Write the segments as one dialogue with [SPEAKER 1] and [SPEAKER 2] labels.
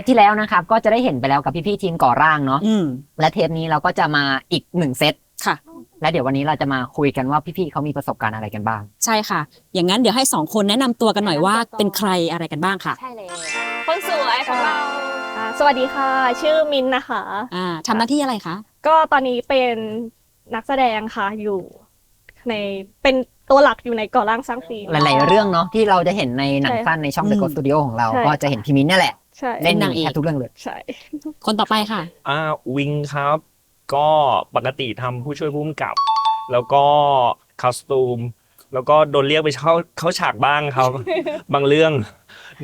[SPEAKER 1] ปที่แล้วนะครับ ก็จะได้เห็นไปแล้วกับพี่ๆทีมก่อร่างเนาะ
[SPEAKER 2] อืม
[SPEAKER 1] และเทปนี้เราก็จะมาอีกหนึ่งเซต
[SPEAKER 2] ค่ะ
[SPEAKER 1] และเดี๋ยววันนี้เราจะมาคุยกันว่าพี่ๆเขามีประสบการณ์อะไรกันบ้าง
[SPEAKER 2] ใช่ค่ะ อย่างนั้นเดี๋ยวให้สองคนแนะนำตัวกันหน่อยว่าเป็นใครอะไรกันบ้างค่ะ
[SPEAKER 3] ใช่เลยคนสวยของเรา
[SPEAKER 4] อ่าสวัสดีค่ะ ชื่อมินนะคะ
[SPEAKER 2] อ่าทำหน้าที่อะไรคะ
[SPEAKER 4] ก็ตอนนี้เป็นนักแสดงค่ะอยู่ ในเป็นตัวหลักอยู่ในก่อร่างสร้างฟิล์ม
[SPEAKER 1] หลายๆเรื่องเนาะที่เราจะเห็นในหนัง
[SPEAKER 4] ใช่
[SPEAKER 1] สั้นในช่อง
[SPEAKER 2] อื
[SPEAKER 1] The
[SPEAKER 2] ม
[SPEAKER 1] Ghost Studio ของเรา
[SPEAKER 4] ใช่
[SPEAKER 1] ก็จะเห็นพี่มิ้นท์นี่แหละ
[SPEAKER 4] ใช่
[SPEAKER 1] เล่น
[SPEAKER 2] นางเอก
[SPEAKER 1] แทบทุกเรื่องเลย
[SPEAKER 4] ใช่
[SPEAKER 2] คนต่อไปค่ะ
[SPEAKER 5] อ่าวิงครับ ก็ปกติทำผู้ช่วยผู้กำกับ แล้วก็คอสตูม แล้วก็โดนเรียกไปเข้าเข้าฉากบ้างครับ บางเรื่อง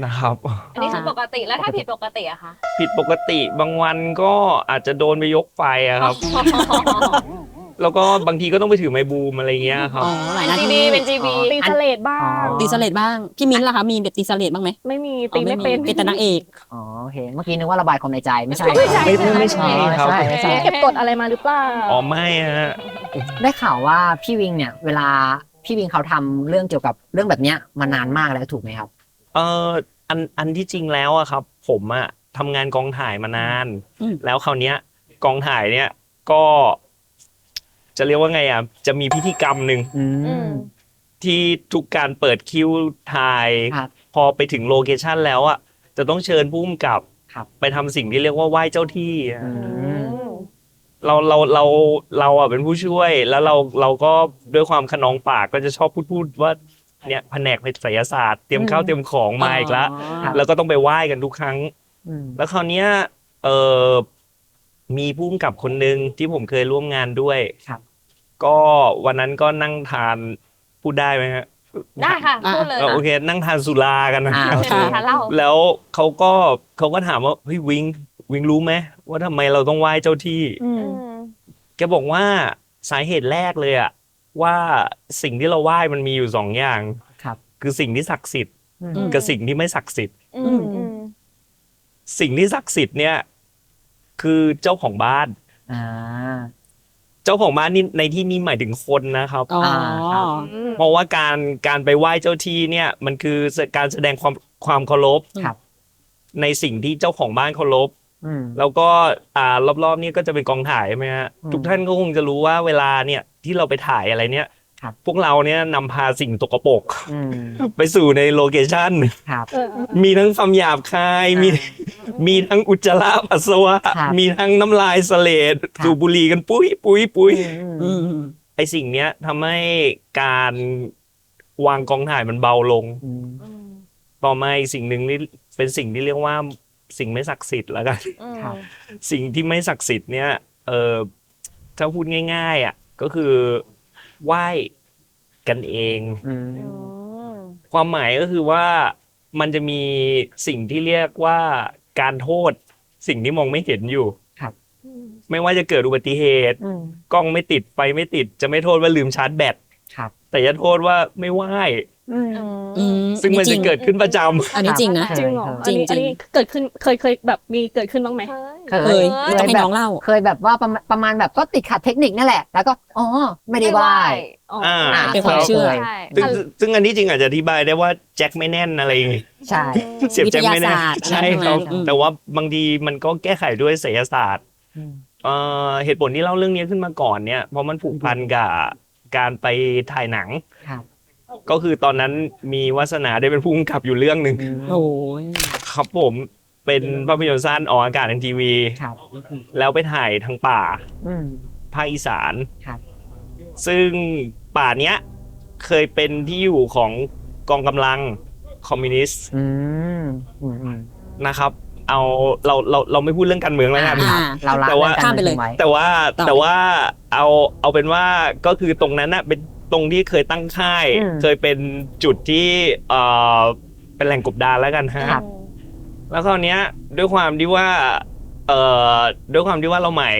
[SPEAKER 5] นะครับ
[SPEAKER 3] อันนี้คือปกติแล้วถ้าผิดปกติอะคะ
[SPEAKER 5] ผิดปกติบางวันก็อาจจะโดนไปยกไฟอะครับ แล้วก็บางทีก็ต้องไปถือไมค์บูมอะไรเงี้ยครับ
[SPEAKER 2] อ๋อหลายห
[SPEAKER 3] เป็น
[SPEAKER 2] น้า
[SPEAKER 3] จีบี
[SPEAKER 2] ที่
[SPEAKER 3] เป็นจีบี
[SPEAKER 4] ตีสเลดบ้าง
[SPEAKER 1] อ๋อ
[SPEAKER 2] ตีสเลดบ้าง พี่มิ้นท์ล่ะคะ มีแบบตีสเลดบ้างไหม
[SPEAKER 4] ไม่มี
[SPEAKER 2] อ๋อ
[SPEAKER 4] ตีไม่เป็น
[SPEAKER 2] เป็นแต่นางเอก
[SPEAKER 1] อ๋อโอเคเมื่อกี้นึกว่าระบายความในใจไม่ใช่
[SPEAKER 4] ไม่ใช่
[SPEAKER 5] ไม่ไม่ไม่ใช่
[SPEAKER 1] อ๋อ
[SPEAKER 5] ครับ
[SPEAKER 1] ไม่ใช่ไม่ใช่
[SPEAKER 4] เก็บกดอะไรมาหรือเปล่า
[SPEAKER 5] อ๋อไม่ฮะ
[SPEAKER 1] ได้ข่าวว่าพี่วิงเนี่ยเวลาพี่วิงเขาทำเรื่องเกี่ยวกับเรื่องแบบเนี้ยมานานมากแล้วถูกไหมครับ
[SPEAKER 5] เอออันอันที่จริงแล้วอะครับ ผมอะทำงานกองถ่ายมานาน
[SPEAKER 2] อืม
[SPEAKER 5] แล้วคราวเนี้ยกองถ่ายเนี่ยก็ จะเรียกว่าไงอะจะมีพิธีกรรมหนึ่ง
[SPEAKER 1] อืม
[SPEAKER 5] ที่ทุกการเปิดคิวถ่าย
[SPEAKER 1] ครับ
[SPEAKER 5] พอไปถึงโลเคชันแล้วอะจะต้องเชิญผู้กำกับ
[SPEAKER 1] ครับ
[SPEAKER 5] ไปทำสิ่งที่เรียกว่าไหว้เจ้าที่อะ
[SPEAKER 1] อืม
[SPEAKER 5] เราเราเราเราอะเป็นผู้ช่วยแล้วเราเราก็ด้วยความขนองปากก็จะชอบพูดพูดว่าเนี่ยแผนกไสยศาสตร์เตรียมข้าวเตรียมของมาอีกแล้ว
[SPEAKER 1] ครับ
[SPEAKER 5] แล้วก็ต้องไปไหว้กันทุกครั้ง
[SPEAKER 1] อืม
[SPEAKER 5] แล้วคราวเนี้ยเออมีผู้กำกับคนหนึ่งที่ผมเคยร่วมงานด้วย
[SPEAKER 1] ครับ
[SPEAKER 5] ก็วันนั้นก็นั่งทานพูดได้ไหมฮะ
[SPEAKER 3] ได้ค่ะพูดเลย
[SPEAKER 5] เออโอเค นั่งทานสุรากันนะ
[SPEAKER 1] อ่าโอเค
[SPEAKER 3] ค่ะเล่า
[SPEAKER 5] แล้วเขาก็เขาก็ถามว่าเฮ้ยวิงวิงรู้ไหมว่าทำไมเราต้องไหว้เจ้าที่
[SPEAKER 4] อืม
[SPEAKER 5] แกบอกว่าสาเหตุแรกเลยอะว่าสิ่งที่เราไหว้มันมีอยู่สองอย่าง
[SPEAKER 1] ครับ
[SPEAKER 5] คือสิ่งที่ศักดิ์สิทธิ์
[SPEAKER 1] อืม
[SPEAKER 2] อืม
[SPEAKER 5] กับสิ่งที่ไม่ศักดิ์สิทธิ์
[SPEAKER 3] อืมอืม
[SPEAKER 5] สิ่งที่ศักดิ์สิทธิ์เนี่ย คือเจ้าของบ้าน
[SPEAKER 1] อ่า
[SPEAKER 5] เจ้าของบ้านนี่ในที่นี้หมายถึงคนนะครับ
[SPEAKER 2] อ๋อ
[SPEAKER 1] ครับ
[SPEAKER 5] เพราะว่าการการไปไหว้เจ้าที่เนี่ยมันคือการแสดงความความเคารพ
[SPEAKER 1] ครับ
[SPEAKER 5] ในสิ่งที่เจ้าของบ้านเคารพ
[SPEAKER 1] อืม
[SPEAKER 5] แล้วก็อ่ารอบๆนี่ก็จะเป็นกองถ่ายใช่ไหมฮะ
[SPEAKER 1] อืม
[SPEAKER 5] ทุกท่านก็คงจะรู้ว่าเวลาเนี่ยที่เราไปถ่ายอะไรเนี่ย
[SPEAKER 1] ครับ
[SPEAKER 5] พวกเราเนี่ยนำพาสิ่งตกปรก
[SPEAKER 1] อืม
[SPEAKER 5] ไปสู่ในโลเคชั่น
[SPEAKER 1] ครับ
[SPEAKER 4] เออ
[SPEAKER 5] มีทั้งคำหยาบคาย มี มีทั้งอุจจาระปัสสาวะ
[SPEAKER 1] ครับ
[SPEAKER 5] มีทั้งน้ำลายเสลด
[SPEAKER 1] ครับ
[SPEAKER 5] สูบบุหรี่กันปุ้ยปุ้ยปุ้ย
[SPEAKER 2] อืม
[SPEAKER 5] ไอสิ่งเนี้ยทำให้การวางกองถ่ายมันเบาลง
[SPEAKER 1] อืม
[SPEAKER 3] อืม
[SPEAKER 5] ต่อมาอีกสิ่งหนึ่งนี่เป็นสิ่งที่เรียกว่าสิ่งไม่ศักดิ์สิทธิ์แล้วกัน
[SPEAKER 3] อืม
[SPEAKER 1] ครับ
[SPEAKER 5] สิ่งที่ไม่ศักดิ์สิทธิ์เนี่ย เออถ้าพูดง่าย ๆอะก็คือ ไหว้กันเอง
[SPEAKER 1] อืม
[SPEAKER 3] อืม
[SPEAKER 5] ความหมายก็คือว่ามันจะมีสิ่งที่เรียกว่าการโทษ สิ่งที่มองไม่เห็นอยู่ไม่ว่าจะเกิดอุบัติเหตุ
[SPEAKER 1] อืม
[SPEAKER 5] กล้องไม่ติดไฟไม่ติด จะไม่โทษว่าลืมชาร์จแบต
[SPEAKER 1] ครับ
[SPEAKER 5] แต่จะโทษว่าไม่ไหว้
[SPEAKER 1] อืม
[SPEAKER 2] อืม
[SPEAKER 5] ซึ่งมันจะเกิดขึ้นประจำ
[SPEAKER 2] อันนี้จริงนะ
[SPEAKER 4] จริงเหรอ
[SPEAKER 1] จริ
[SPEAKER 4] อัน
[SPEAKER 2] ง
[SPEAKER 4] นี้
[SPEAKER 2] จริง
[SPEAKER 4] อันนี้เกิดขึ้นเคยเคยแบบมีเกิดขึ้นบ้างไหม
[SPEAKER 1] เคย
[SPEAKER 2] เคย
[SPEAKER 1] เคย
[SPEAKER 2] ต้องให้
[SPEAKER 1] แบบ
[SPEAKER 2] น้องเล่า
[SPEAKER 1] เคยแบบว่าประมาณประมาณแบบก็ติดขัดเทคนิคนั่นแหละ แล้วก็อ๋อไม่ได้ไหว้
[SPEAKER 4] อ๋อ
[SPEAKER 5] อ่า
[SPEAKER 1] อ่า
[SPEAKER 2] เป็นความเชื่อ
[SPEAKER 1] คย
[SPEAKER 3] ใช่
[SPEAKER 5] ซึ่งซึ่งอันนี้จริงอาจจะอธิบายได้ว่าแจ็คไม่แน่นอะไรอย่างงี้
[SPEAKER 1] ใช่
[SPEAKER 5] เสียบแจ็คไม่แน่น
[SPEAKER 2] วิทยาศาสตร์
[SPEAKER 5] ใช่
[SPEAKER 2] อะไร
[SPEAKER 5] ครับ
[SPEAKER 2] ใช่ไหมอืม
[SPEAKER 5] แต่ว่าบางทีมันก็แก้ไขด้วยศิลศาสตร์
[SPEAKER 1] อืม
[SPEAKER 5] เอ่อเหตุผลที่เล่าเรื่องนี้ขึ้นมาก่อนเนี่ยเพราะมันผูกพันกับการไปถ่ายหนัง
[SPEAKER 1] ครับ
[SPEAKER 5] ก็คือตอนนั้นมีวาสนาได้เป็นผู้กำกับอยู่เรื่องหนึ่ง
[SPEAKER 1] อืม
[SPEAKER 2] โอ้ย
[SPEAKER 5] ครับผมเป็นภาพยนตร์สั้นออกอากาศทางทีวี
[SPEAKER 1] ครับ
[SPEAKER 5] แล้วไปถ่ายทางป่า
[SPEAKER 1] อืม
[SPEAKER 5] ภาคอีสาน
[SPEAKER 1] ครับ
[SPEAKER 5] ซึ่งป่าเนี้ยเคยเป็นที่อยู่ของกองกำลังคอมมิวนิสต์
[SPEAKER 1] อืมอืมอืม
[SPEAKER 5] นะครับ เอาเราเราเราไม่พูดเรื่องการเมืองแล้วกัน
[SPEAKER 2] อ่า
[SPEAKER 1] เราละ
[SPEAKER 5] แต่ว่า
[SPEAKER 1] เรื่องกร
[SPEAKER 2] ข้ามไปเลย
[SPEAKER 1] ทิ้งไว้
[SPEAKER 5] แต่ว่า
[SPEAKER 2] ต่อ
[SPEAKER 5] แต่ว่าเอาเอาเป็นว่าก็คือตรงนั้นน่ะเป็น ตรงที่เคยตั้งค่าย
[SPEAKER 1] อืม
[SPEAKER 5] เคยเป็นจุดที่เอ่อเป็นแหล่งกบดานแล้วกันฮะ
[SPEAKER 1] ครับ
[SPEAKER 5] แล้วคราวเนี้ยด้วยความที่ว่าเอ่อด้วยความที่ว่าเราใหม่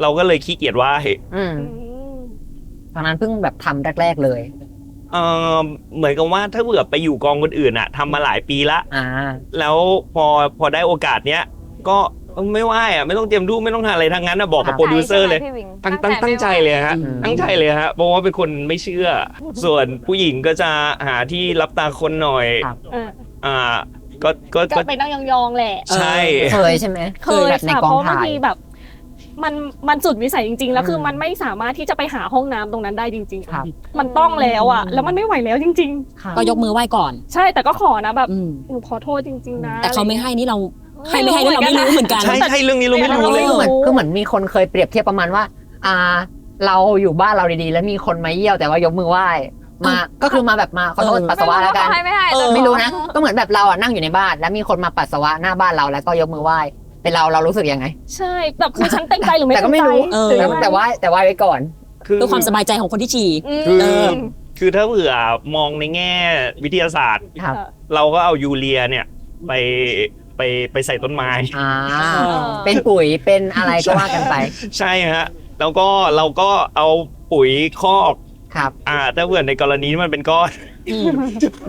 [SPEAKER 5] เราก็เลยขี้เกียจไหว่า
[SPEAKER 1] อืม
[SPEAKER 4] อืม
[SPEAKER 1] ตอนนั้นเพิ่งแบบทำแรก ๆ เลย
[SPEAKER 5] เออเหมือนกับว่าถ้าเผื่อไปอยู่กองคนอื่นอะทำมาหลายปีละ
[SPEAKER 1] อ่า
[SPEAKER 5] แล้วพอพอได้โอกาสเนี้ยก็ ไม่ไหวอะไม่ต้องเตรียมรูปไม่ต้องทำอะไรทั้งนั้นอะบอกกับโปรดิวเซอร์เลย
[SPEAKER 3] พี่วิง
[SPEAKER 5] ตั้งตั้งตั้งใจเลยฮะ
[SPEAKER 1] อืม
[SPEAKER 5] ตั้งใจเลยฮะ เพราะว่าเป็นคนไม่เชื่อ ส่วนผู้หญิงก็จะหาที่รับตาคนหน่อย
[SPEAKER 1] ครับ
[SPEAKER 4] เออ
[SPEAKER 5] อ่า ก็ก็
[SPEAKER 4] ก็
[SPEAKER 5] ก็
[SPEAKER 4] ไปนั่งยองๆแหละ
[SPEAKER 5] ใช่
[SPEAKER 1] เคยใช่ไหม
[SPEAKER 4] เคย
[SPEAKER 1] แบบใน
[SPEAKER 4] ค่ะ
[SPEAKER 1] กอ
[SPEAKER 4] เพ
[SPEAKER 1] ง
[SPEAKER 4] ราะบาง
[SPEAKER 1] ถ่าย
[SPEAKER 4] ทีแบบ มันมันสุดวิสัยจริง ๆ แล้วคืออ
[SPEAKER 1] ม
[SPEAKER 4] มันไม่สามารถที่จะไปหาห้องน้ำตรงนั้นได้จริง
[SPEAKER 1] ครับ
[SPEAKER 4] ๆ มันต้องแล้วอะ แล้วมันไม่ไหวแล้วจริง
[SPEAKER 2] ก็ยกมือไหว้ก่อน
[SPEAKER 4] ๆ ใช่แต่ก็ขอนะแบบ
[SPEAKER 2] อืม
[SPEAKER 4] หนูขอโทษจริง ๆ นะ
[SPEAKER 2] แต่เขาไม่ให้นี่เรา
[SPEAKER 4] อะ
[SPEAKER 2] ให้
[SPEAKER 4] ร
[SPEAKER 2] ไม่ให้นี่เราไม่รู้เหมือนกัน
[SPEAKER 5] ใช่ใช่เรื่องนี้เราไม่รู้เลย
[SPEAKER 1] คือเหมือนคือเหมือนมีคนเคยเปรียบเทียบประมาณว่า อ่า เราอยู่บ้านเราดีๆ แล้วมีคนมาเยี่ยวแต่ว่ายกมือไหว้มาก็คือมาแบบมาขอโทษ
[SPEAKER 2] เออ
[SPEAKER 1] ปัสสาวะแล้วกัน
[SPEAKER 3] ไม่ไม่ให้
[SPEAKER 2] เออ
[SPEAKER 3] แต่
[SPEAKER 1] ไม่รู้นะก็เหมือนแบบเราอะนั่งอยู่ในบ้าน แล้วมีคนมาปัสสาวะหน้าบ้านเราแล้วก็ยกมือไหว้เป็นเราเรารู้สึกยังไง
[SPEAKER 4] ใช่แบบคือฉันเต็มใจหรือไม่
[SPEAKER 1] แต่ก็ไม่รู้
[SPEAKER 4] เต็ใจ
[SPEAKER 2] เออ
[SPEAKER 4] หรือ
[SPEAKER 1] แต่
[SPEAKER 4] อะไร
[SPEAKER 1] แต่ว่าแต่ว่าไว้ก่อน
[SPEAKER 5] คือ
[SPEAKER 2] เพื่อความสบายใจของคนที่ฉี่
[SPEAKER 4] อืม
[SPEAKER 5] คือ
[SPEAKER 2] เออ
[SPEAKER 5] คือถ้าเผื่อมองในแง่วิทยาศาสตร์
[SPEAKER 1] ครับ
[SPEAKER 5] เราก็เอายูเรียเนี่ยไป ไปไปใส่ต้นไม้
[SPEAKER 1] อ่า
[SPEAKER 3] เออ
[SPEAKER 1] เป็นปุ๋ยเป็นอะไรก็ว่ากันไป
[SPEAKER 5] ใช่ฮะแล้วก็เราก็เอาปุ๋ยคอก
[SPEAKER 1] ครับ
[SPEAKER 5] อ่าถ้าเผื่อในกรณีที่มันเป็นก้อน
[SPEAKER 2] อืม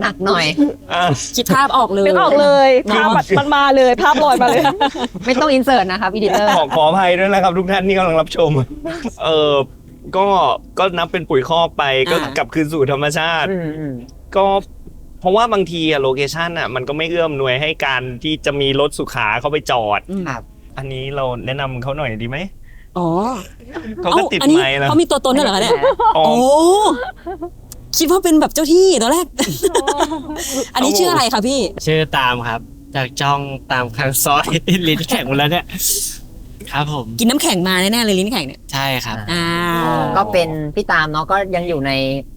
[SPEAKER 1] หนักหน่อย
[SPEAKER 5] อ่า
[SPEAKER 2] คิดภาพออกเลย
[SPEAKER 4] นึกออกเลยภาพมันมันมาเลยภาพลอยมาเลย
[SPEAKER 1] ไม่ต้องอินเสิร์ตนะครับอีดิเตอร์
[SPEAKER 5] ขอขออภัยด้วยนะครับทุกท่านที่กำลังรับชม เออก็ก็นับเป็นปุ๋ยคอกไปก็
[SPEAKER 2] อ่า
[SPEAKER 5] กลับคืนสู่ธรรมชาติ
[SPEAKER 1] อืมอืม
[SPEAKER 5] ก็ เพราะว่าบางทีอะโลเคชันอะมันก็ไม่เอื้อมหน่วยให้การที่จะมีรถสุขาเข้าไปจอด
[SPEAKER 2] อืม
[SPEAKER 1] ครับ
[SPEAKER 5] อันนี้เราแนะนำเขาหน่อยดีไหม
[SPEAKER 2] อ๋อ
[SPEAKER 5] เขาก็ติด
[SPEAKER 2] อันนี้
[SPEAKER 5] ไม้แล้ว
[SPEAKER 2] เขามีตัวตนด้วยเหรอคะเนี่ย
[SPEAKER 5] อ๋อ
[SPEAKER 2] โอ้คิดว่าเป็นแบบเจ้าที่ตอนแรก อันนี้ชื่ออะไรคะพี่
[SPEAKER 6] ชื่อตามครับ จากจ้องตามข้างซอย ลิ้นแข็งหมดแล้วเนี่ย ครับผม
[SPEAKER 2] กินน้ำแข็งมาแน่ๆเลยลิ้นแข็งเนี่ย
[SPEAKER 6] ใช่ครับ
[SPEAKER 2] อ่า
[SPEAKER 1] ก็เป็นพี่ตามเนาะก็ยังอยู่ในโป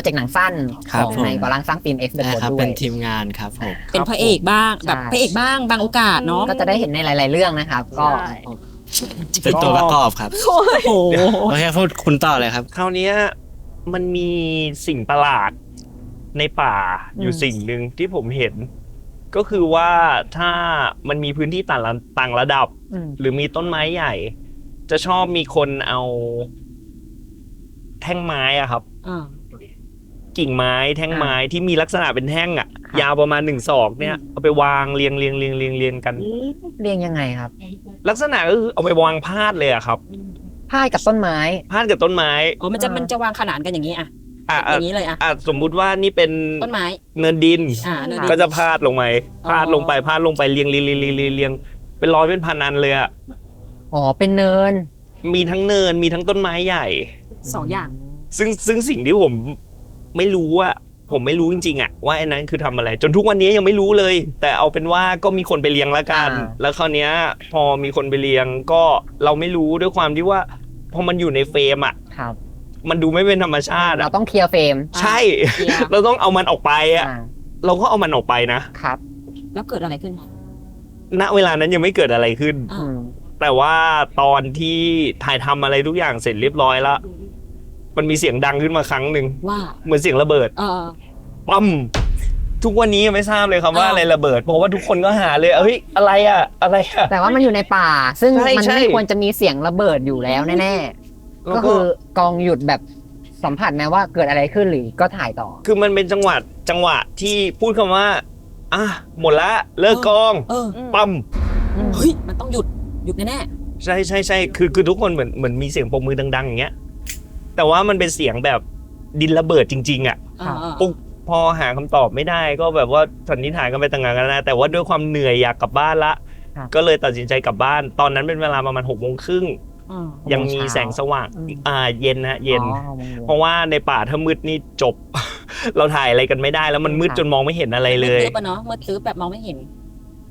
[SPEAKER 1] รเจกต์หนังสั้น
[SPEAKER 6] ครับ
[SPEAKER 1] ของ
[SPEAKER 6] ผม
[SPEAKER 1] ในก่อร่างสร้างฟิล์ม X เดอะ
[SPEAKER 6] ใช่
[SPEAKER 1] โค
[SPEAKER 6] รับ
[SPEAKER 1] ด้ว
[SPEAKER 6] เป็
[SPEAKER 1] ย
[SPEAKER 6] นทีมงานครับผม
[SPEAKER 2] เป็นพระเอกบ้างแบบ
[SPEAKER 1] ใช่
[SPEAKER 2] พระเอกบ้างบางโอกาสเนาะ
[SPEAKER 1] ก็จะได้เห็นในหลาย ๆ เรื่องนะครับ ก็
[SPEAKER 4] ใช่
[SPEAKER 6] เป็นตัวประกอบครับ
[SPEAKER 2] โอ้โห
[SPEAKER 6] โอเคพูดคุณต่อเลยครับ
[SPEAKER 5] คราวเนี้ยมันมีสิ่งประหลาดในป่าอยู่
[SPEAKER 1] อืม
[SPEAKER 5] สิ่งหนึ่งที่ผมเห็น ก็คือว่าถ้ามันมีพื้นที่ต่างระต่างระดับ
[SPEAKER 1] อืม
[SPEAKER 5] หรือมีต้นไม้ใหญ่ จะชอบมีคนเอา แท่งไม้อะครับ
[SPEAKER 2] อ่า
[SPEAKER 5] กิ่งไม้แท่งไม้ที่มีลักษณะเป็นแท่งอะ
[SPEAKER 1] ครับ
[SPEAKER 5] ยาวประมาณหนึ่งศอกเนี่ยเอาไปวางเรียงเรียงเรียงเรียงเรียงกัน
[SPEAKER 1] เรียงยังไงครับ
[SPEAKER 5] ลักษณะก็คือเอาไปวางพาดเลยอะครับ
[SPEAKER 1] พายกับต้นไม้
[SPEAKER 5] พาดกับต้นไม้
[SPEAKER 2] โอ้มันจะมันจะวางขนานกันอย่างนี้อะ
[SPEAKER 5] อะ
[SPEAKER 2] อ
[SPEAKER 5] อะ
[SPEAKER 2] ย่างนี้เลยอะ
[SPEAKER 5] อะสมมุติว่านี่เป็น
[SPEAKER 2] ต้นไม้
[SPEAKER 5] เนินดิน
[SPEAKER 2] อ่าเนินดิน
[SPEAKER 5] ก็จะพาดลงไป
[SPEAKER 2] อ๋อ
[SPEAKER 5] พาดลงไปพาดลงไปเรียงเรียงเรียงเรียงเรียงเรียงเป็นร้อยเป็นพันอันเลยอะ
[SPEAKER 1] อ๋อเป็นเนิน
[SPEAKER 5] มีทั้งเนินมีทั้งต้นไม้ใหญ่
[SPEAKER 2] สองอย่าง
[SPEAKER 5] ซึ่งซึ่งสิ่งที่ผม ไม่รู้อะผมไม่รู้จริงๆอะว่าไอ้นั้นคือทำอะไร จนทุกวันนี้ยังไม่รู้เลย แต่เอาเป็นว่าก็มีคนไปเลี้ยงแล้วกัน
[SPEAKER 1] อ่า
[SPEAKER 5] แล้วคราวเนี้ย พอมีคนไปเลี้ยงก็เราไม่รู้ด้วยความที่ว่าพอมันอยู่ในเฟรมอะ
[SPEAKER 1] ครับ
[SPEAKER 5] มันดูไม่เป็นธรรมชาติ
[SPEAKER 1] เรา
[SPEAKER 5] อะ
[SPEAKER 1] ต้องเคลียร์เฟรม
[SPEAKER 5] ใช่
[SPEAKER 2] เคลียร์
[SPEAKER 5] เราต้องเอามันออกไปอะ
[SPEAKER 1] อ่า
[SPEAKER 5] เราก็เอามันออกไปนะ
[SPEAKER 1] ครับ
[SPEAKER 2] แล้วเกิดอะไรขึ้น
[SPEAKER 5] ณเวลานั้นยังไม่เกิดอะไรขึ้น
[SPEAKER 2] อ่า
[SPEAKER 1] อืม
[SPEAKER 5] แต่ว่าตอนที่ถ่ายทำอะไรทุกอย่างเสร็จเรียบร้อยแล้ว มันมีเสียงดังขึ้นมาครั้งหนึ่ง
[SPEAKER 2] ว่า
[SPEAKER 5] เหมือนเสียงระเบิด
[SPEAKER 2] เออ
[SPEAKER 5] ปั๊มทุกวันนี้ยังไม่ทราบเลยครับว่า
[SPEAKER 2] อ้าว
[SPEAKER 5] อะไรระเบิดเพราะว่าทุกคนก็หาเลยเอ้ยอะไรอะอะไรอะ
[SPEAKER 1] แต่ว่ามันอยู่ในป่า ซึ่ง
[SPEAKER 5] ใช่
[SPEAKER 1] มัน
[SPEAKER 5] ใช่
[SPEAKER 1] ไม่ควรจะมีเสียงระเบิดอยู่แล้วแน่ๆ
[SPEAKER 5] แล้ว
[SPEAKER 1] ก็คือกองหยุดแบบสัมผัสไหมว่าเกิดอะไรขึ้นหรือก็ถ่ายต่อ
[SPEAKER 5] คือมันเป็นจังหวะจังหวะที่พูดคำว่าอะหมดละเลิกกอง
[SPEAKER 2] เออ
[SPEAKER 5] ปั๊ม
[SPEAKER 2] เฮ้ย มันต้องหยุด หยุดแน่
[SPEAKER 5] ใช่ใช่ใช่คือคือทุกคนเหมือนเหมือนมีเสียงปรบมือดังๆอย่างเงี้ย แต่ว่ามันเป็นเสียงแบบดินระเบิดจริง ๆ อะ
[SPEAKER 2] ๆอ่าอ่า
[SPEAKER 5] ปุ๊บพอหาคำตอบไม่ได้ก็แบบว่าสันนิษฐานกันไปต่างๆกันนะแต่ว่าด้วยความเหนื่อยอยากกลับบ้านละ
[SPEAKER 1] ครับ
[SPEAKER 5] ก็เลยตัดสินใจกลับบ้าน ตอนนั้นเป็นเวลาประมาณหกโมงครึ่ง
[SPEAKER 2] อ่า
[SPEAKER 5] ยังมีแสงสว่าง
[SPEAKER 1] อืม
[SPEAKER 5] อ่าเย็นนะเย็น
[SPEAKER 1] อ๋อมอง
[SPEAKER 5] เพราะว่าในป่าถ้ามืดนี่จบ เราถ่ายอะไรกันไม่ได้ แล้วมันมืด
[SPEAKER 1] ครับ
[SPEAKER 5] จนมองไม่เห็นอะไรเลย
[SPEAKER 2] มืดตึ๊บอะเนาะมืดตึ๊บแบบมองไม่เห็น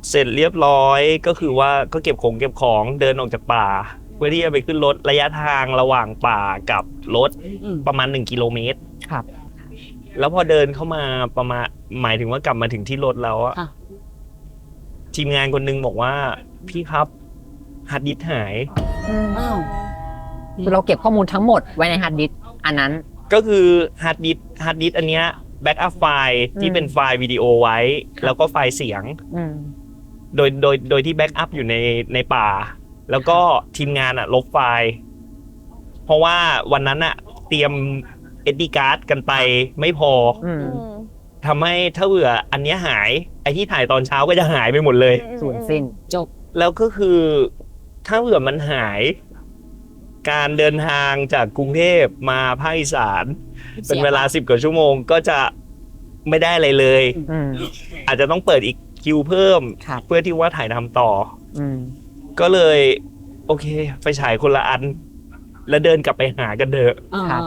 [SPEAKER 5] เสร็จเรียบร้อยก็คือว่าก็เก็บของเก็บของเดินออกจากป่า เพื่อที่จะไปขึ้นรถระยะทางระหว่างป่ากับรถ
[SPEAKER 2] อืม
[SPEAKER 5] ประมาณ1กิโลเมตร
[SPEAKER 1] ครับ
[SPEAKER 5] แล้วพอเดินเข้ามาประมาณหมายถึงว่ากลับมาถึงที่รถแล้วอะ
[SPEAKER 2] ค่ะ
[SPEAKER 5] ทีมงานคนหนึงบอกว่า พี่ครับฮาร์ดดิสก์หาย
[SPEAKER 2] อ้าว
[SPEAKER 1] คือเราเก็บข้อมูลทั้งหมดไว้ในฮาร์ดดิสก์อันนั้น
[SPEAKER 5] ก็คือฮาร์ดดิสก์ฮาร์ดดิสก์อันเนี้ยแบ็กอัพไฟล์ที่
[SPEAKER 1] อืม
[SPEAKER 5] เป็นไฟล์วิดีโอไว้ แล้วก็ไฟล์เสียง
[SPEAKER 1] อืม
[SPEAKER 5] โดยโดยโดยที่แบ็กอัพอยู่ในในป่า แล้วก็ทีมงานอะลบไฟล์ เพราะว่าวันนั้นอะเตรียมเอดีการ์ดกันไปไม่พอ
[SPEAKER 1] อืม
[SPEAKER 5] ทำให้ถ้าเบื่ออันเนี้ยหายไอที่ถ่ายตอนเช้าก็จะหายไปหมดเลย
[SPEAKER 1] สูญสิ้น
[SPEAKER 2] จบ
[SPEAKER 5] แล้วก็คือถ้าเผื่อมันหาย การเดินทางจากกรุงเทพมาภาคอีสาน เป็นเวลาสิบกว่าชั่วโมงก็จะไม่ได้อะไรเลย
[SPEAKER 1] อืม
[SPEAKER 5] อาจจะต้องเปิดอีกคิวเพิ่ม
[SPEAKER 1] ครับ
[SPEAKER 5] เพื่อที่ว่าถ่ายทำต่อ
[SPEAKER 1] อืม
[SPEAKER 5] ก็เลย โอเคไปฉายคนละอัน แล้วเดินกลับไปหากันเถอะ
[SPEAKER 1] ครับ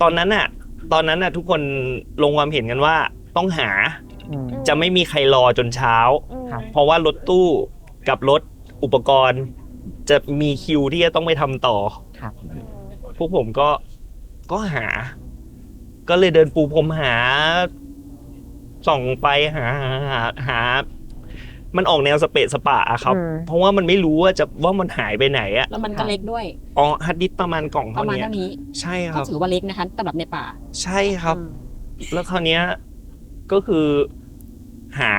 [SPEAKER 5] ตอนนั้นน่ะ ตอนนั้นน่ะ ทุกคนลงความเห็นกันว่า ต้องหา
[SPEAKER 1] อืม
[SPEAKER 5] จะไม่มีใครรอจนเช้า
[SPEAKER 1] ครับ
[SPEAKER 5] เพราะว่ารถตู้กับรถอุปกรณ์ จะมีคิวที่จะต้องไปทำต่อ
[SPEAKER 1] ครับ
[SPEAKER 5] พวกผมก็ก็หา ก็เลยเดินปูพรมหาส่องไปหาหาหาหา มันออกแนวสเปะสปะอะครับ
[SPEAKER 1] อืม
[SPEAKER 5] เพราะว่ามันไม่รู้ว่าจะว่ามันหายไปไหนอะ
[SPEAKER 2] แล้วมันก็เล็กด้วย
[SPEAKER 5] อ๋อฮัดดิสประมาณกล่อง
[SPEAKER 2] ป
[SPEAKER 5] เท่า
[SPEAKER 2] ระมาณ
[SPEAKER 5] นี้
[SPEAKER 2] เท่านี้
[SPEAKER 5] ใช่ค
[SPEAKER 2] ก็
[SPEAKER 5] รับ
[SPEAKER 2] ถือว่าเล็กนะคะสำหรับในป่า
[SPEAKER 5] ใช่ครับแล้วคราวเนี้ยก็คือหา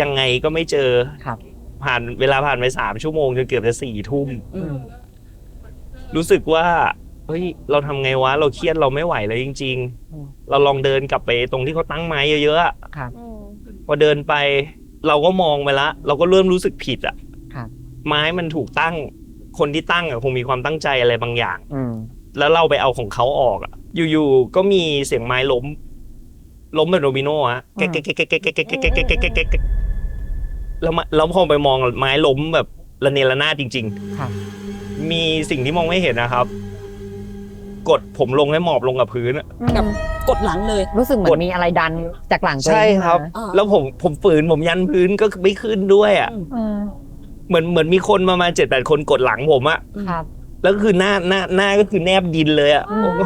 [SPEAKER 5] ยังไงก็ไม่เจอ
[SPEAKER 1] ครับ
[SPEAKER 5] ผ่านเวลาผ่านไปสามชั่วโมงจนเกือบจะสี่ทุ่ม
[SPEAKER 2] อืม
[SPEAKER 5] รู้สึกว่าเฮ้ยเราทำไงวะ เราเครียดเราไม่ไหวแล้วจริง
[SPEAKER 1] อืม
[SPEAKER 5] ๆ เราลองเดินกลับไปตรงที่เขาตั้งไม้เยอะๆอะ
[SPEAKER 1] ครับ
[SPEAKER 5] พอเดินไป เราก็มองไปละ เราก็เริ่มรู้สึกผิดอะ
[SPEAKER 1] ครับ
[SPEAKER 5] ไม้มันถูกตั้ง คนที่ตั้งอะคงมีความตั้งใจอะไรบางอย่าง
[SPEAKER 1] อืม
[SPEAKER 5] แล้วเราไปเอาของเขาออกอะอยู่ๆก็มีเสียงไม้ล้ม ล้มเป็นโดมิโนอะแก๊กแก๊กแก๊กแก๊กแก๊กแก๊กแก๊กแก๊กแก๊กแก๊กแก๊กแก๊กแล้วมาแล้วพอไปมองไม้ล้มแบบระเนระนาดจริงๆ
[SPEAKER 1] ครับ
[SPEAKER 5] มีสิ่งที่มองไม่เห็นนะครับ กดผมลงให้หมอบลงกับพื้นอะ
[SPEAKER 2] กับกดหลังเลย
[SPEAKER 1] รู้สึกเหมื
[SPEAKER 5] ก
[SPEAKER 1] อ
[SPEAKER 5] ด
[SPEAKER 1] นมีอะไรดันจากหลังตัวเอง
[SPEAKER 5] ใช่ครับ
[SPEAKER 1] ขึ้นมา
[SPEAKER 2] อ่า
[SPEAKER 5] แล้วผมผมฝืนผมยันพื้นก็ไม่ขึ้นด้วยอะ
[SPEAKER 1] อืม
[SPEAKER 5] เหมือนเหมือนมีคนประมาณเจ็ดแปดคนกดหลังผมอะ
[SPEAKER 1] ครับ
[SPEAKER 5] แล้วก็คือหน้าหน้าหน้าก็คือแนบดินเลยอะ
[SPEAKER 1] อืม
[SPEAKER 5] โอ้โห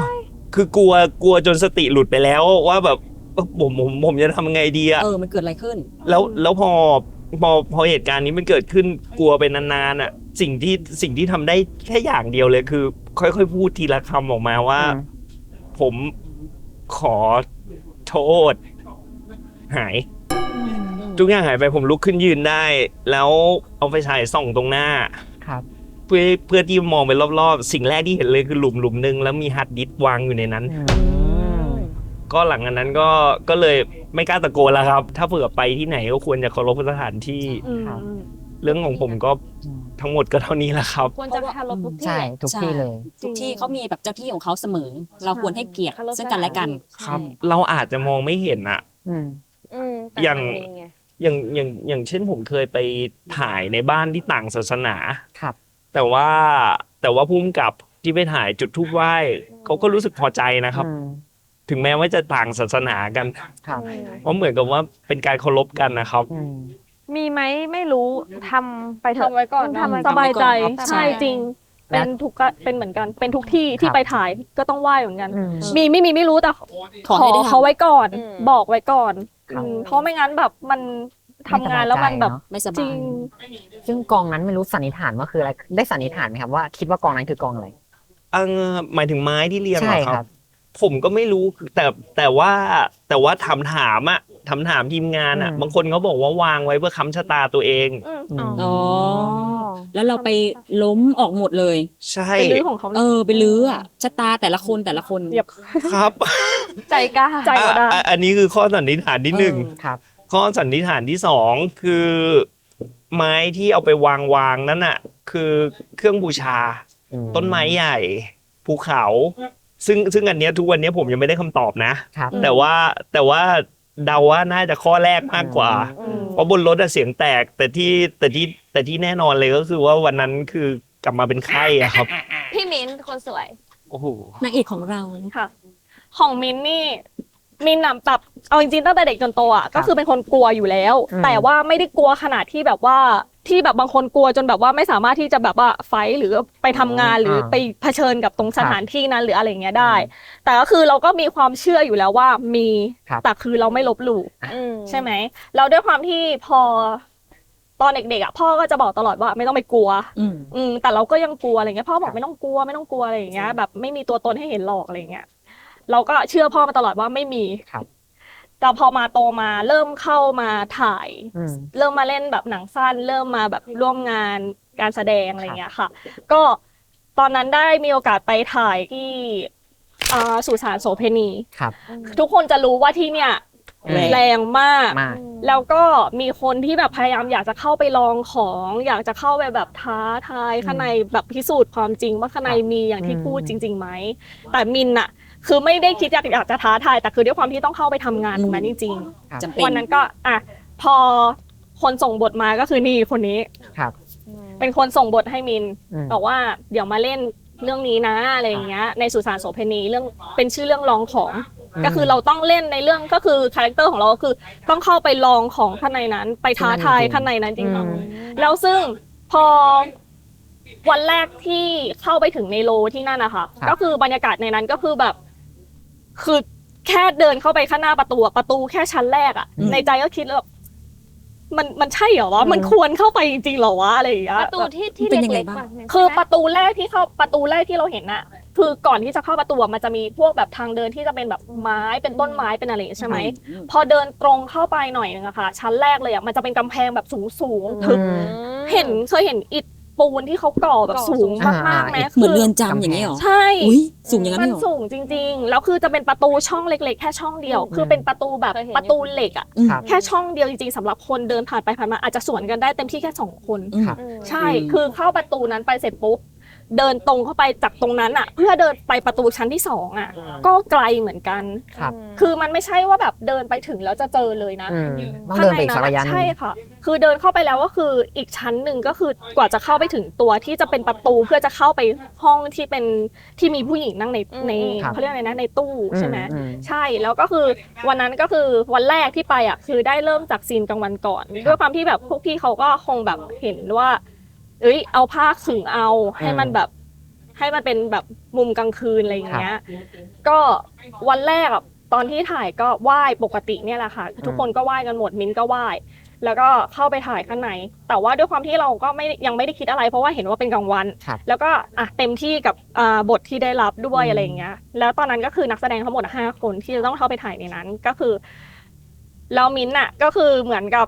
[SPEAKER 5] คือกลัวกลัวจนสติหลุดไปแล้วว่าแบบเอ้อผมผมผมจะทำยังไงดีอะ
[SPEAKER 2] เออมันเกิดอะไรขึ้น
[SPEAKER 5] แล้วแล้วพอพอพอเหตุการณ์นี้มันเกิดขึ้นกลัวไปนานๆอะ สิ่งที่สิ่งที่ทำได้แค่อย่างเดียวเลยคือ ค่อยๆพูดทีละคำออกมาว่า
[SPEAKER 1] อืม
[SPEAKER 5] ผมขอโทษ หาย ทุกอย่างหายไปผมลุกขึ้นยืนได้ แล้วเอาไฟฉายส่องตรงหน้า
[SPEAKER 1] ครับ
[SPEAKER 5] เพื่อเพื่อที่มองไปรอบๆ สิ่งแรกที่เห็นเลยคือหลุมหลุมหนึ่งแล้วมีฮาร์ดดิสก์วางอยู่ในนั้น
[SPEAKER 1] อืม
[SPEAKER 5] ก็หลังจากนั้นก็ก็เลยไม่กล้าตะโกนแล้วครับ ถ้าเผื่อไปที่ไหนก็ควรจะเคารพสถานที่
[SPEAKER 4] อืม
[SPEAKER 1] ครับ
[SPEAKER 5] เรื่องของผมก็ ทั้งหมดก็เท่านี้แหละครับ
[SPEAKER 3] ควรจะเคารพทุกที่
[SPEAKER 1] ใช่
[SPEAKER 3] แหละ
[SPEAKER 1] ทุกที่เลย
[SPEAKER 2] ทุกที่เขามีแบบเจ้าที่ของเขาเสมอ เราควรให้เกียรติ
[SPEAKER 3] เคารพ
[SPEAKER 2] ซึ่งกันและกัน
[SPEAKER 5] ครับ เราอาจจะมองไม่เห็นอะ
[SPEAKER 1] อืม
[SPEAKER 3] อืมแต่
[SPEAKER 5] อย่าง
[SPEAKER 3] มันมีไง
[SPEAKER 5] อย่างอย่างอย่างเช่นผมเคยไปถ่ายในบ้านที่ต่างศาสนา
[SPEAKER 1] ครับ
[SPEAKER 5] แต่ว่าแต่ว่าพุ่มกับที่ไปถ่ายจุดทูบไหว้เขาก็รู้สึกพอใจนะครับ
[SPEAKER 1] อืม
[SPEAKER 5] ถึงแม้ว่าจะต่างศาสนากัน
[SPEAKER 1] ครับ
[SPEAKER 5] เพราะเหมือนกับว่าเป็นการเคารพกันนะครับ
[SPEAKER 1] อืม
[SPEAKER 7] มีไหมไม่รู้ทำไปเถอะ
[SPEAKER 3] ทำไว้ก่อน
[SPEAKER 7] ทำไว้
[SPEAKER 4] สบายใจ
[SPEAKER 2] ทำไว้ก่อน
[SPEAKER 4] ใช่จริงเป็นทุกก็เป็นเหมือนกัน เป็นทุกที่ที่
[SPEAKER 1] ครับ
[SPEAKER 4] ไปถ่ายก็ต้องไหว้เหมือนกัน
[SPEAKER 1] อืม
[SPEAKER 4] มีไม่มีไม่รู้แต่
[SPEAKER 2] ข
[SPEAKER 4] ข
[SPEAKER 2] อ
[SPEAKER 4] อ
[SPEAKER 2] ให้ได้ทำ
[SPEAKER 4] เขาไว้ก่อน
[SPEAKER 3] อืม
[SPEAKER 4] บอกไว้ก่อน
[SPEAKER 1] ครับ
[SPEAKER 4] อืมเพราะไม่งั้นแบบมันทำงานแล้วมันแบบ
[SPEAKER 2] ไม่ส
[SPEAKER 4] จ
[SPEAKER 2] บา
[SPEAKER 4] ริ
[SPEAKER 2] ย
[SPEAKER 4] ง
[SPEAKER 1] ซึ่งกองนั้นไม่รู้สันนิษฐานว่าคืออะไร ได้สันนิษฐานไหมครับว่าคิดว่ากองนั้นคือกองอะไร
[SPEAKER 5] เออหมายถึงไม้ที่เรียงเหร
[SPEAKER 1] ใช่
[SPEAKER 5] อค
[SPEAKER 1] ครั
[SPEAKER 5] รับ บ ผมก็ไม่รู้แต่แต่ว่าแต่ว่าถามถามอะ ถามถามทีมงานอะ
[SPEAKER 1] อืม
[SPEAKER 5] บางคนเขาบอกว่าวางไว้เพื่อค้ำชะตาตัวเอง
[SPEAKER 4] อืม
[SPEAKER 1] อืม
[SPEAKER 2] อ๋อ แล้วเราไปล้มออกหมดเลย
[SPEAKER 5] ใช่
[SPEAKER 4] เป็นเรื่องของเขา
[SPEAKER 2] เออ ไปลื้ออะชะตาแต่ละคนแต่ละคน
[SPEAKER 4] เหยียบ
[SPEAKER 5] ครับ
[SPEAKER 7] ใจกล้า
[SPEAKER 4] ใจก็ได้
[SPEAKER 5] อะอะอันนี้คือข้อสันนิษฐานที่หนึ่ง
[SPEAKER 1] ครับ
[SPEAKER 5] ข้อสันนิษฐานที่สองคือ ไม้ที่เอาไปวางวางนั่นน่ะ คือเครื่องบูชา
[SPEAKER 1] อืม
[SPEAKER 5] ต้นไม้ใหญ่ภูเขา ซึ่งซึ่งอันเนี้ยทุกวันเนี้ยผมยังไม่ได้คำตอบนะ
[SPEAKER 1] ครับ
[SPEAKER 5] แต่ว่าแต่ว่า เดาว่าน่าจะข้อแรกมากกว่า
[SPEAKER 4] อืม
[SPEAKER 5] เพราะบนรถอะเสียงแตกแต่ที่แต่ที่แต่ที่แน่นอนเลยก็คือว่าวันนั้นคือกลับมาเป็นไข้อะครับ
[SPEAKER 3] พี่มิ้นท์คนสวย
[SPEAKER 5] โอ้โห
[SPEAKER 2] นางเอกของเรา
[SPEAKER 4] ค่ะ ของมินนี่มินน่ะแบบเอาจริงๆตั้งแต่เด็กจนโตอะก็คือเป็นคนกลัวอยู่แล้ว
[SPEAKER 1] อืม
[SPEAKER 4] แต่ว่าไม่ได้กลัวขนาดที่แบบว่า ที่แบบบางคนกลัวจนแบบว่าไม่สามารถที่จะแบบว่าไฟท์หรือไปทำงานหรือไปเผชิญกับตรงสถานที่นั้นหรืออะไรอย่างเงี้ยได้ แต่ก็คือเราก็มีความเชื่ออยู่แล้วว่ามี
[SPEAKER 1] ครับ
[SPEAKER 4] แต่คือเราไม่ลบหลู่
[SPEAKER 3] อืม
[SPEAKER 4] ใช่ไหมแล้วด้วยความที่พอตอนเด็กๆอะพ่อก็จะบอกตลอดว่าไม่ต้องไปกลัว
[SPEAKER 2] อืม
[SPEAKER 4] อืมแต่เราก็ยังกลัวอะไรเงี้ยพ่อบอกไม่ต้องกลัวไม่ต้องกลัวอะไรอย่างเงี้ยแบบไม่มีตัวตนให้เห็นหรอกอะไรเงี้ยเราก็เชื่อพ่อมาตลอดว่าไม่มี
[SPEAKER 1] ครับ
[SPEAKER 4] แต่พอมาโตมาเริ่มเข้ามาถ่าย
[SPEAKER 1] อืม
[SPEAKER 4] เริ่มมาเล่นแบบหนังสั้น เริ่มมาแบบร่วมงานการแสดงอะไรเงี้ยค่ะ ก็ตอนนั้นได้มีโอกาสไปถ่ายที่อ่าสุสานโสเพณี
[SPEAKER 1] ครับ
[SPEAKER 4] ทุกคนจะรู้ว่าที่เนี่ย
[SPEAKER 1] แรง
[SPEAKER 4] แรงมาก
[SPEAKER 1] มาก
[SPEAKER 4] แล้วก็มีคนที่แบบพยายามอยากจะเข้าไปลองของ อยากจะเข้าไปแบบท้าทายข้างในแบบพิสูจน์ความจริงว่าข้างในมีอย่างที่
[SPEAKER 1] อืม
[SPEAKER 4] พูดจริงๆไหมแต่มินอะ คือไม่ได้คิดอยากอยากจะท้าทายแต่คือด้วยความที่ต้องเข้าไปทำงานตรงนั้นจริง
[SPEAKER 1] ครับ
[SPEAKER 2] จำเป็น
[SPEAKER 4] ๆวันนั้นก็อะพอคนส่งบทมาก็คือนี่คนนี้
[SPEAKER 1] ครับ
[SPEAKER 4] เป็นคนส่งบทให้มิน
[SPEAKER 1] อืม
[SPEAKER 4] บอกว่าเดี๋ยวมาเล่นเรื่องนี้นะอะไรอย่างเงี้ยในสุสานโสเพณีเรื่องเป็นชื่อเรื่องลองของก็คือเราต้องเล่นในเรื่องก็คือคาแรคเตอร์ของเราก็คือต้องเข้าไปลองของข้างในนั้น ไปท้าทายข้างในนั้นจริง
[SPEAKER 1] อืม
[SPEAKER 4] ๆแล้วซึ่งพอวันแรกที่เข้าไปถึงในโลที่นั่นนะคะก็คือบรรยากาศในนั้นก็คือแบบ คือแค่เดินเข้าไปข้างหน้าประตูอะประตูแค่ชั้นแรกอะในใจก็คิดแล้วแบบมันมันใช่เหรอวะมันควรเข้าไปจริงๆเหรอวะอะไรอย่างเงี้ย
[SPEAKER 3] ประตูที่ที่
[SPEAKER 2] เป็นยังไง
[SPEAKER 3] เล็ก
[SPEAKER 2] บ้าง
[SPEAKER 3] ๆอะ
[SPEAKER 4] คือประตูแรกที่เข้าประตูแรกที่เราเห็นน่ะ คือก่อนที่จะเข้าประตูอะมันจะมีพวกแบบทางเดินที่จะเป็นแบบไม้เป็นต้นไม้เป็นอะไรอย่างเงี้ยใช่ไหมพอเดินตรงเข้าไปหน่อยนึงอะค่ะ ชั้นแรกเลยอะมันจะเป็นกำแพงแบบสูงสูงๆทึบ
[SPEAKER 1] อืม
[SPEAKER 4] เห็นเคยเห็นอิฐ ปูนที่เขาก่อแบบสูงมากๆไหม
[SPEAKER 1] อ่า
[SPEAKER 2] เหมือนเรือน
[SPEAKER 4] คื
[SPEAKER 2] จำอย่างนี้เหรอ
[SPEAKER 4] ใช่
[SPEAKER 2] อุ้ยสูงอย่างนั้น
[SPEAKER 4] มั
[SPEAKER 2] เล
[SPEAKER 4] น
[SPEAKER 2] ยเหรอ
[SPEAKER 4] สูงจริง ๆ แล้วคือจะเป็นประตูช่องเล็ก ๆ แค่ช่องเดียว คือเป็นประตูแบบประตูเหล็กอะ
[SPEAKER 2] อืม
[SPEAKER 1] ครับ
[SPEAKER 4] แค่ช่องเดียวจริงๆสำหรับคนเดินผ่านไปผ่านมาอาจจะสวนกันได้เต็มที่แค่สองคน
[SPEAKER 2] อืม
[SPEAKER 1] ครับ
[SPEAKER 3] อืม
[SPEAKER 4] ใช่ คือเข้าประตูนั้นไปเสร็จปุ๊บ เดินตรงเข้าไปจากตรงนั้นอะ เพื่อเดินไปประตูชั้นที่สองอะ ก็ไกลเหมือนกัน
[SPEAKER 1] ครับ
[SPEAKER 4] คือมันไม่ใช่ว่าแบบเดินไปถึงแล้วจะเจอเลยนะ
[SPEAKER 1] อืมต้องเดินไปอีกสักระยะหนึง
[SPEAKER 4] ใช่ค่ะ คือเดินเข้าไปแล้วก็คืออีกชั้นหนึ่งก็คือกว่าจะเข้าไปถึงตัวที่จะเป็นประตูเพื่อจะเข้าไปห้องที่เป็นที่มีผู้หญิงนั่งในใน
[SPEAKER 1] ครับ
[SPEAKER 4] เขาเรียกอะไรนะในตู้ใช่ไหม
[SPEAKER 1] อืม
[SPEAKER 4] ใช่แล้วก็คือวันนั้นก็คือวันแรกที่ไปอะคือได้เริ่มจากซีนกลางวันก่อนด้วยความที่แบบพวกพี่เขาก็คงแบบเห็นว่า เอ้ยเอาผ้าขึงเอาให้มันแบบ ให้มันเป็นแบบมุมกลางคืนอะไรอย่างเงี้ย ก็วันแรกอะตอนที่ถ่ายก็ไหว้ปกติเนี่ยแหละค่ะ ทุกคนก็ไหว้กันหมดมิ้นท์ก็ไหว้แล้วก็เข้าไปถ่ายข้างใน แต่ว่าด้วยความที่เราก็ไม่ยังไม่ได้คิดอะไรเพราะว่าเห็นว่าเป็นกลางวัน
[SPEAKER 1] ครับ
[SPEAKER 4] แล้วก็อะเต็มที่กับอ่าบทที่ได้รับด้วย
[SPEAKER 1] อืม
[SPEAKER 4] อะไรอย่างเงี้ย แล้วตอนนั้นก็คือนักแสดงทั้งหมดห้าคนที่จะต้องเข้าไปถ่ายในนั้น ก็คือแล้วมิ้นท์อะก็คือเหมือนกับ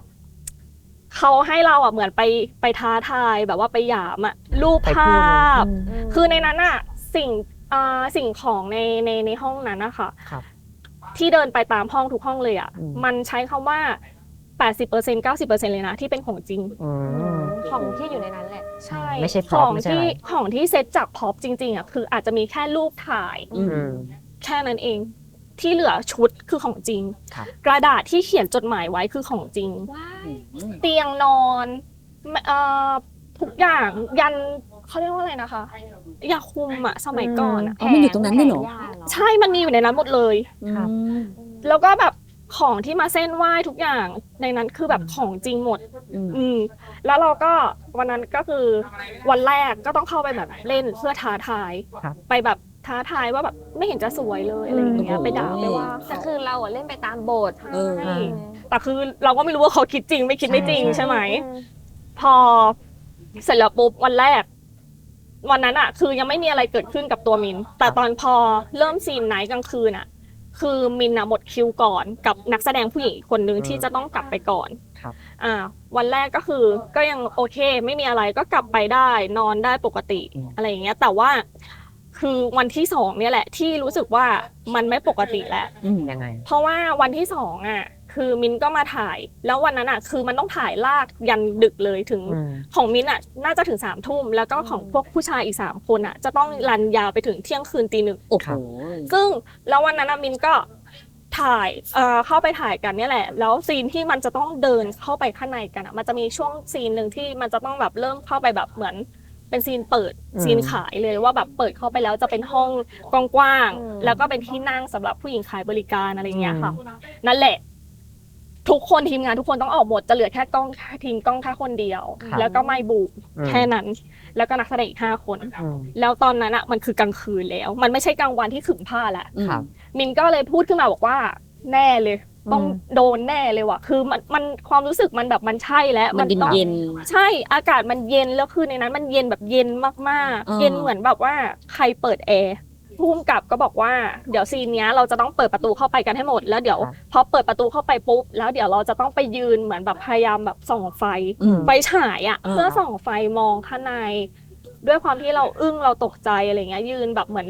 [SPEAKER 4] เขาให้เราอะเหมือนไปไปท้าทายแบบว่าไปหยามอะรูป
[SPEAKER 1] ไป
[SPEAKER 4] ภ
[SPEAKER 1] พูดา
[SPEAKER 4] พ
[SPEAKER 1] อืม
[SPEAKER 4] คือในนั้นอะสิ่งอ่าสิ่งของในในในห้องนั้นนะคะ
[SPEAKER 1] ครับ
[SPEAKER 4] ที่เดินไปตามห้องทุกห้องเลยอะ
[SPEAKER 1] อืม
[SPEAKER 4] มันใช้คำว่า80% 90%เลยนะที่เป็นของจริง
[SPEAKER 1] อืม
[SPEAKER 3] ของที่อยู่ในนั้นแหละ
[SPEAKER 4] ใช่
[SPEAKER 1] ไม่ใช่
[SPEAKER 4] ข
[SPEAKER 1] prop
[SPEAKER 4] อง
[SPEAKER 1] ไม่ใช่
[SPEAKER 4] ที่
[SPEAKER 1] อะไร
[SPEAKER 4] ของที่เซตจากพร็อพจริง ๆอะคืออาจจะมีแค่รูปถ่าย
[SPEAKER 2] อืม
[SPEAKER 1] อืม
[SPEAKER 4] แค่นั้นเอง ที่เหลือชุดคือของจริง
[SPEAKER 1] ครับ
[SPEAKER 4] กระดาษที่เขียนจดหมายไว้คือของจริงเตียงนอนเอ่อทุกอย่างยันเขาเรียกว่าอะไรนะคะยาคุมอะสมัยก่อนอะ
[SPEAKER 2] อ๋อมันอยู่ตรงนั้นด้วยเหรอ
[SPEAKER 3] แผงย่าเหรอ
[SPEAKER 4] ใช่มันมีอยู่ในนั้นหมดเลย
[SPEAKER 1] ครับ
[SPEAKER 2] อืม
[SPEAKER 4] แล้วก็แบบของที่มาเส้นไหว้ทุกอย่างในนั้นคือแบบของจริงหมด
[SPEAKER 2] อืม
[SPEAKER 4] อืมแล้วเราก็วันนั้นก็คือวันแรกก็ต้องเข้าไปแบบเล่นเพื่อท้าทาย
[SPEAKER 1] ครับ
[SPEAKER 4] ไปแบบ ท้าทายว่าแบบไม่เห็นจะสวยเลยอะไรอย่างเงี้ย
[SPEAKER 2] อืม
[SPEAKER 4] ไปด่าไปว่า
[SPEAKER 3] แต่
[SPEAKER 4] เขา
[SPEAKER 3] คือเราอะเล่นไปตามบท
[SPEAKER 2] เออ
[SPEAKER 4] ใช่แต่คือเราก็ไม่รู้ว่าเขาคิดจริง ไม่คิดไม่จริง
[SPEAKER 1] ใช่
[SPEAKER 4] ใช่ไหม พอเสร็จแล้วปุ๊บวันแรก วันนั้นอะคือยังไม่มีอะไรเกิดขึ้นกับตัวมิน แต่ตอนพอเริ่มซีนไนท์กลางคืนอะคือมินอะหมดคิวก่อนกับนักแสดงผู้หญิงอีกคนนึง
[SPEAKER 1] อืม
[SPEAKER 4] ที่จะต้องกลับไปก่อน
[SPEAKER 1] ครับ
[SPEAKER 4] อ่า วันแรกก็คือก็ยังโอเค ไม่มีอะไรก็กลับไปได้ นอนได้ปกติอะไรอย่างเงี้ย แต่ว่า คือวันที่สองเนี่ยแหละที่รู้สึกว่ามันไม่ปกติแล้ว
[SPEAKER 2] อืม
[SPEAKER 1] ยังไง
[SPEAKER 4] เพราะว่าวันที่สองอะ คือมินก็มาถ่าย แล้ววันนั้นอะ คือมันต้องถ่ายลากยันดึกเลยถึง
[SPEAKER 1] อืม
[SPEAKER 4] ของมินอะ น่าจะถึงสามทุ่มแล้วก็ของพวกผู้ชายอีกสามคนอะ จะต้องรันยาวไปถึงเที่ยงคืนตีหนึ่ง
[SPEAKER 2] โอ้โห
[SPEAKER 4] ซึ่งแล้ววันนั้นอะมินก็ถ่ายเอ่อเข้าไปถ่ายกันเนี่ยแหละ แล้วซีนที่มันจะต้องเดินเข้าไปข้างในกันอะมันจะมีช่วงซีนหนึ่งที่มันจะต้องแบบเริ่มเข้าไปแบบเหมือน เป็นซีนเปิด
[SPEAKER 1] อืม
[SPEAKER 4] ซีนขายเลยว่าแบบเปิดเข้าไปแล้วจะเป็นห้องกว้าง
[SPEAKER 3] อืม
[SPEAKER 4] ๆแล้วก็เป็นที่นั่งสำหรับผู้หญิงขายบริการอะไรอย่างเงี้ยค่ะ นั่นแหละ ทุกคนทีมงานทุกคนต้องออกหมดจะเหลือแค่กล้องทีมกล้องแค่คนเดียว
[SPEAKER 1] ครับ
[SPEAKER 4] แล้วก็ไม่บุก
[SPEAKER 1] อืม
[SPEAKER 4] แค่นั้น แล้วก็นักแสดงอีกห้าคน
[SPEAKER 1] อืม
[SPEAKER 4] แล้วตอนนั้นอะมันคือกลางคืนแล้ว มันไม่ใช่กลางวันที่ขึงผ้าแล้ว
[SPEAKER 1] ครับ
[SPEAKER 4] มินก็เลยพูดขึ้นมาบอกว่า แน่เลย ต้อง
[SPEAKER 1] อืม
[SPEAKER 4] โดนแน่เลยว่ะ คือมันมันความรู้สึกมันแบบมันใช่แล้ว
[SPEAKER 2] มัน
[SPEAKER 4] ต้อง
[SPEAKER 2] เย็น
[SPEAKER 4] ใช่อากาศมันเย็นแล้วคือในนั้น มันเย็นแบบเย็นมาก
[SPEAKER 2] อ่า
[SPEAKER 4] ๆเย็นเหมือนแบบว่าใครเปิดแอร์พุ่มกับก็บอกว่าเดี๋ยวซีนเนี้ยเราจะต้องเปิดประตูเข้าไปกันให้หมด แล้วเดี๋ยว
[SPEAKER 1] ครับ
[SPEAKER 4] พอเปิดประตูเข้าไปปุ๊บแล้วเดี๋ยวเราจะต้องไปยืนเหมือนแบบพยายามแบบส่องไฟ
[SPEAKER 2] อืม
[SPEAKER 4] ไฟฉายอะ
[SPEAKER 2] อ่า
[SPEAKER 4] เพื่อส่องไฟมองข้างใน ด้วยความที่เราอึ้งเราตกใจอะไรเงี้ยยืนแบบเหมือน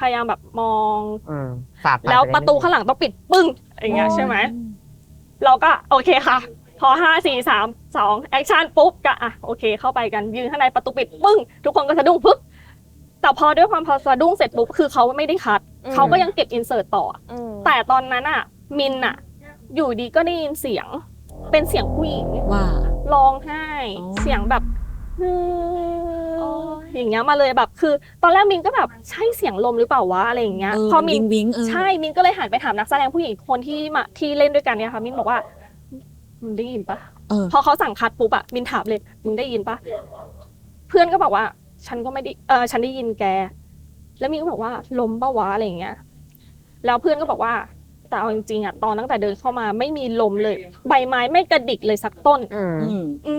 [SPEAKER 4] พยายามแบบมอง
[SPEAKER 1] อืมสาดไแล้
[SPEAKER 4] วประตู
[SPEAKER 1] ไเอย
[SPEAKER 4] ข้างหลังต้องปิดปึ้ง อย่างเงี้ยใช่ไหมเราก็โอเคค่ะ พอห้าสี่สามสองแอคชั่นปุ๊บก็อะโอเค เข้าไปกันยืนข้างในประตูปิดปึ้ง ทุกคนก็สะดุ้งปึ๊บแต่พอด้วยความพอสะดุ้งเสร็จปุ๊บคือเขาไม่ได้คัด
[SPEAKER 3] อืม
[SPEAKER 4] เขาก็ยังเก็บอินเสิร์ตต่อ
[SPEAKER 3] อืม
[SPEAKER 4] แต่ตอนนั้นอะมินอะอยู่ดีก็ได้ยินเสียง เป็นเสียงผู้หญิง
[SPEAKER 2] ว่า
[SPEAKER 4] ร้องไห้
[SPEAKER 2] อ๋อ
[SPEAKER 4] เสียงแบบ อืมอย่างเงี้ยมาเลยแบบ คือ ตอนแรกมินก็แบบใช่เสียงลมหรือเปล่าวะอะไรอย่างเงี้ย
[SPEAKER 2] เออ
[SPEAKER 4] พอมิ
[SPEAKER 2] วิ
[SPEAKER 4] น
[SPEAKER 2] งวิงเออ
[SPEAKER 4] ใช่มินก็เลยหันไปถามนักแสดงผู้หญิงคนที่มาที่เล่นด้วยกันเนี่ยค่ะมินบอกว่ามึงได้ยินปะ
[SPEAKER 2] เออ
[SPEAKER 4] พอเขาสั่งคัดปุ๊บอะมินถามเลยมึงได้ยินปะเพื่อนก็บอกว่า ฉันก็ไม่ได้เออฉันได้ยินแก แล้วมินก็บอกว่าลมปะวะอะไรอย่างเงี้ย แล้วเพื่อนก็บอกว่าแต่เอาจริงๆอะตอนตั้งแต่เดินเข้ามาไม่มีลมเลย ใบไม้ไม่กระดิกเลยสักต้น
[SPEAKER 1] อืม
[SPEAKER 2] อืม
[SPEAKER 4] อื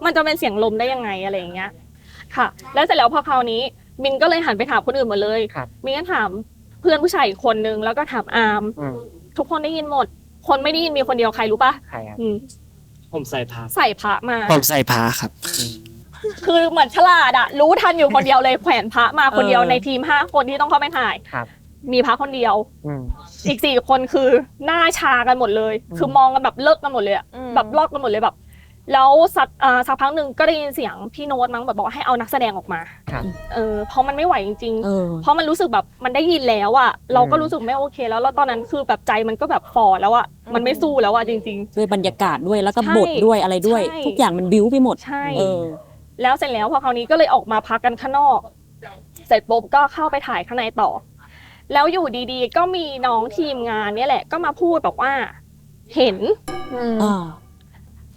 [SPEAKER 4] มมันจะเป็นเสียงลมได้ยังไงอะไรอย่างเงี้ย ค่ะ แล้วเสร็จแล้วพอคราวนี้มินก็เลยหันไปถามคนอื่นหมดเลย
[SPEAKER 1] ครับ
[SPEAKER 4] มินก็ถามเพื่อนผู้ชายอีกคนนึงแล้วก็ถามอาร์ม
[SPEAKER 1] อืม
[SPEAKER 4] ทุกคนได้ยินหมด คนไม่ได้ยินมีคนเดียวใครรู้ปะ
[SPEAKER 1] ใครครับ
[SPEAKER 4] อืม
[SPEAKER 6] ผมใส่ผ้า
[SPEAKER 4] ใส่พระมา
[SPEAKER 6] ผมใส่ผ้าครับ
[SPEAKER 4] คือเหมือนฉลาดอะรู้ทันอยู่คนเดียวเลยแขวนพระมาคนเดียว
[SPEAKER 2] เออ
[SPEAKER 4] ในทีมห้าคนที่ต้องเข้าไปถ่าย
[SPEAKER 1] ครับ
[SPEAKER 4] มีพระคนเดียว
[SPEAKER 1] อืม
[SPEAKER 4] อีกสี่คนคือหน้าชากันหมดเลย
[SPEAKER 1] อืม
[SPEAKER 4] คือมองกันแบบเลิกกันหมดเลยอะ
[SPEAKER 7] อืม
[SPEAKER 4] แบบลอกกันหมดเลยแบบ แล้วสักอ่าสักพักหนึ่งก็ได้ยินเสียงพี่โน้ตมั้งแบบบอกว่าให้เอานักแสดงออกมา
[SPEAKER 1] ครับ
[SPEAKER 4] เออเพราะมันไม่ไหวจริง
[SPEAKER 2] เออ
[SPEAKER 4] ๆ เพราะมันรู้สึกแบบมันได้ยินแล้วอะเราก็
[SPEAKER 1] อืม
[SPEAKER 4] รู้สึกไม่โอเค แล้วแล้วตอนนั้นคือแบบใจมันก็แบบฟอแล้วอะมันไม่สู้แล้วอะจริง
[SPEAKER 2] ด้วยบรรยากาศด้วยแล้วก็
[SPEAKER 4] ใช่
[SPEAKER 2] บทด้วยอะไรด้วย
[SPEAKER 4] ใช่
[SPEAKER 2] ทุกอย่างมันบิ้วไปหมด
[SPEAKER 4] ๆ ใช่
[SPEAKER 2] เออ
[SPEAKER 4] แล้วเสร็จแล้วพอคราวนี้ก็เลยออกมาพักกันข้างนอก เสร็จปุ๊บก็เข้าไปถ่ายข้างในต่อ แล้วอยู่ดีๆ ก็มีน้องทีมงานเนี่ยแหละก็มาพูดบอกว่า เห็น
[SPEAKER 2] อ่า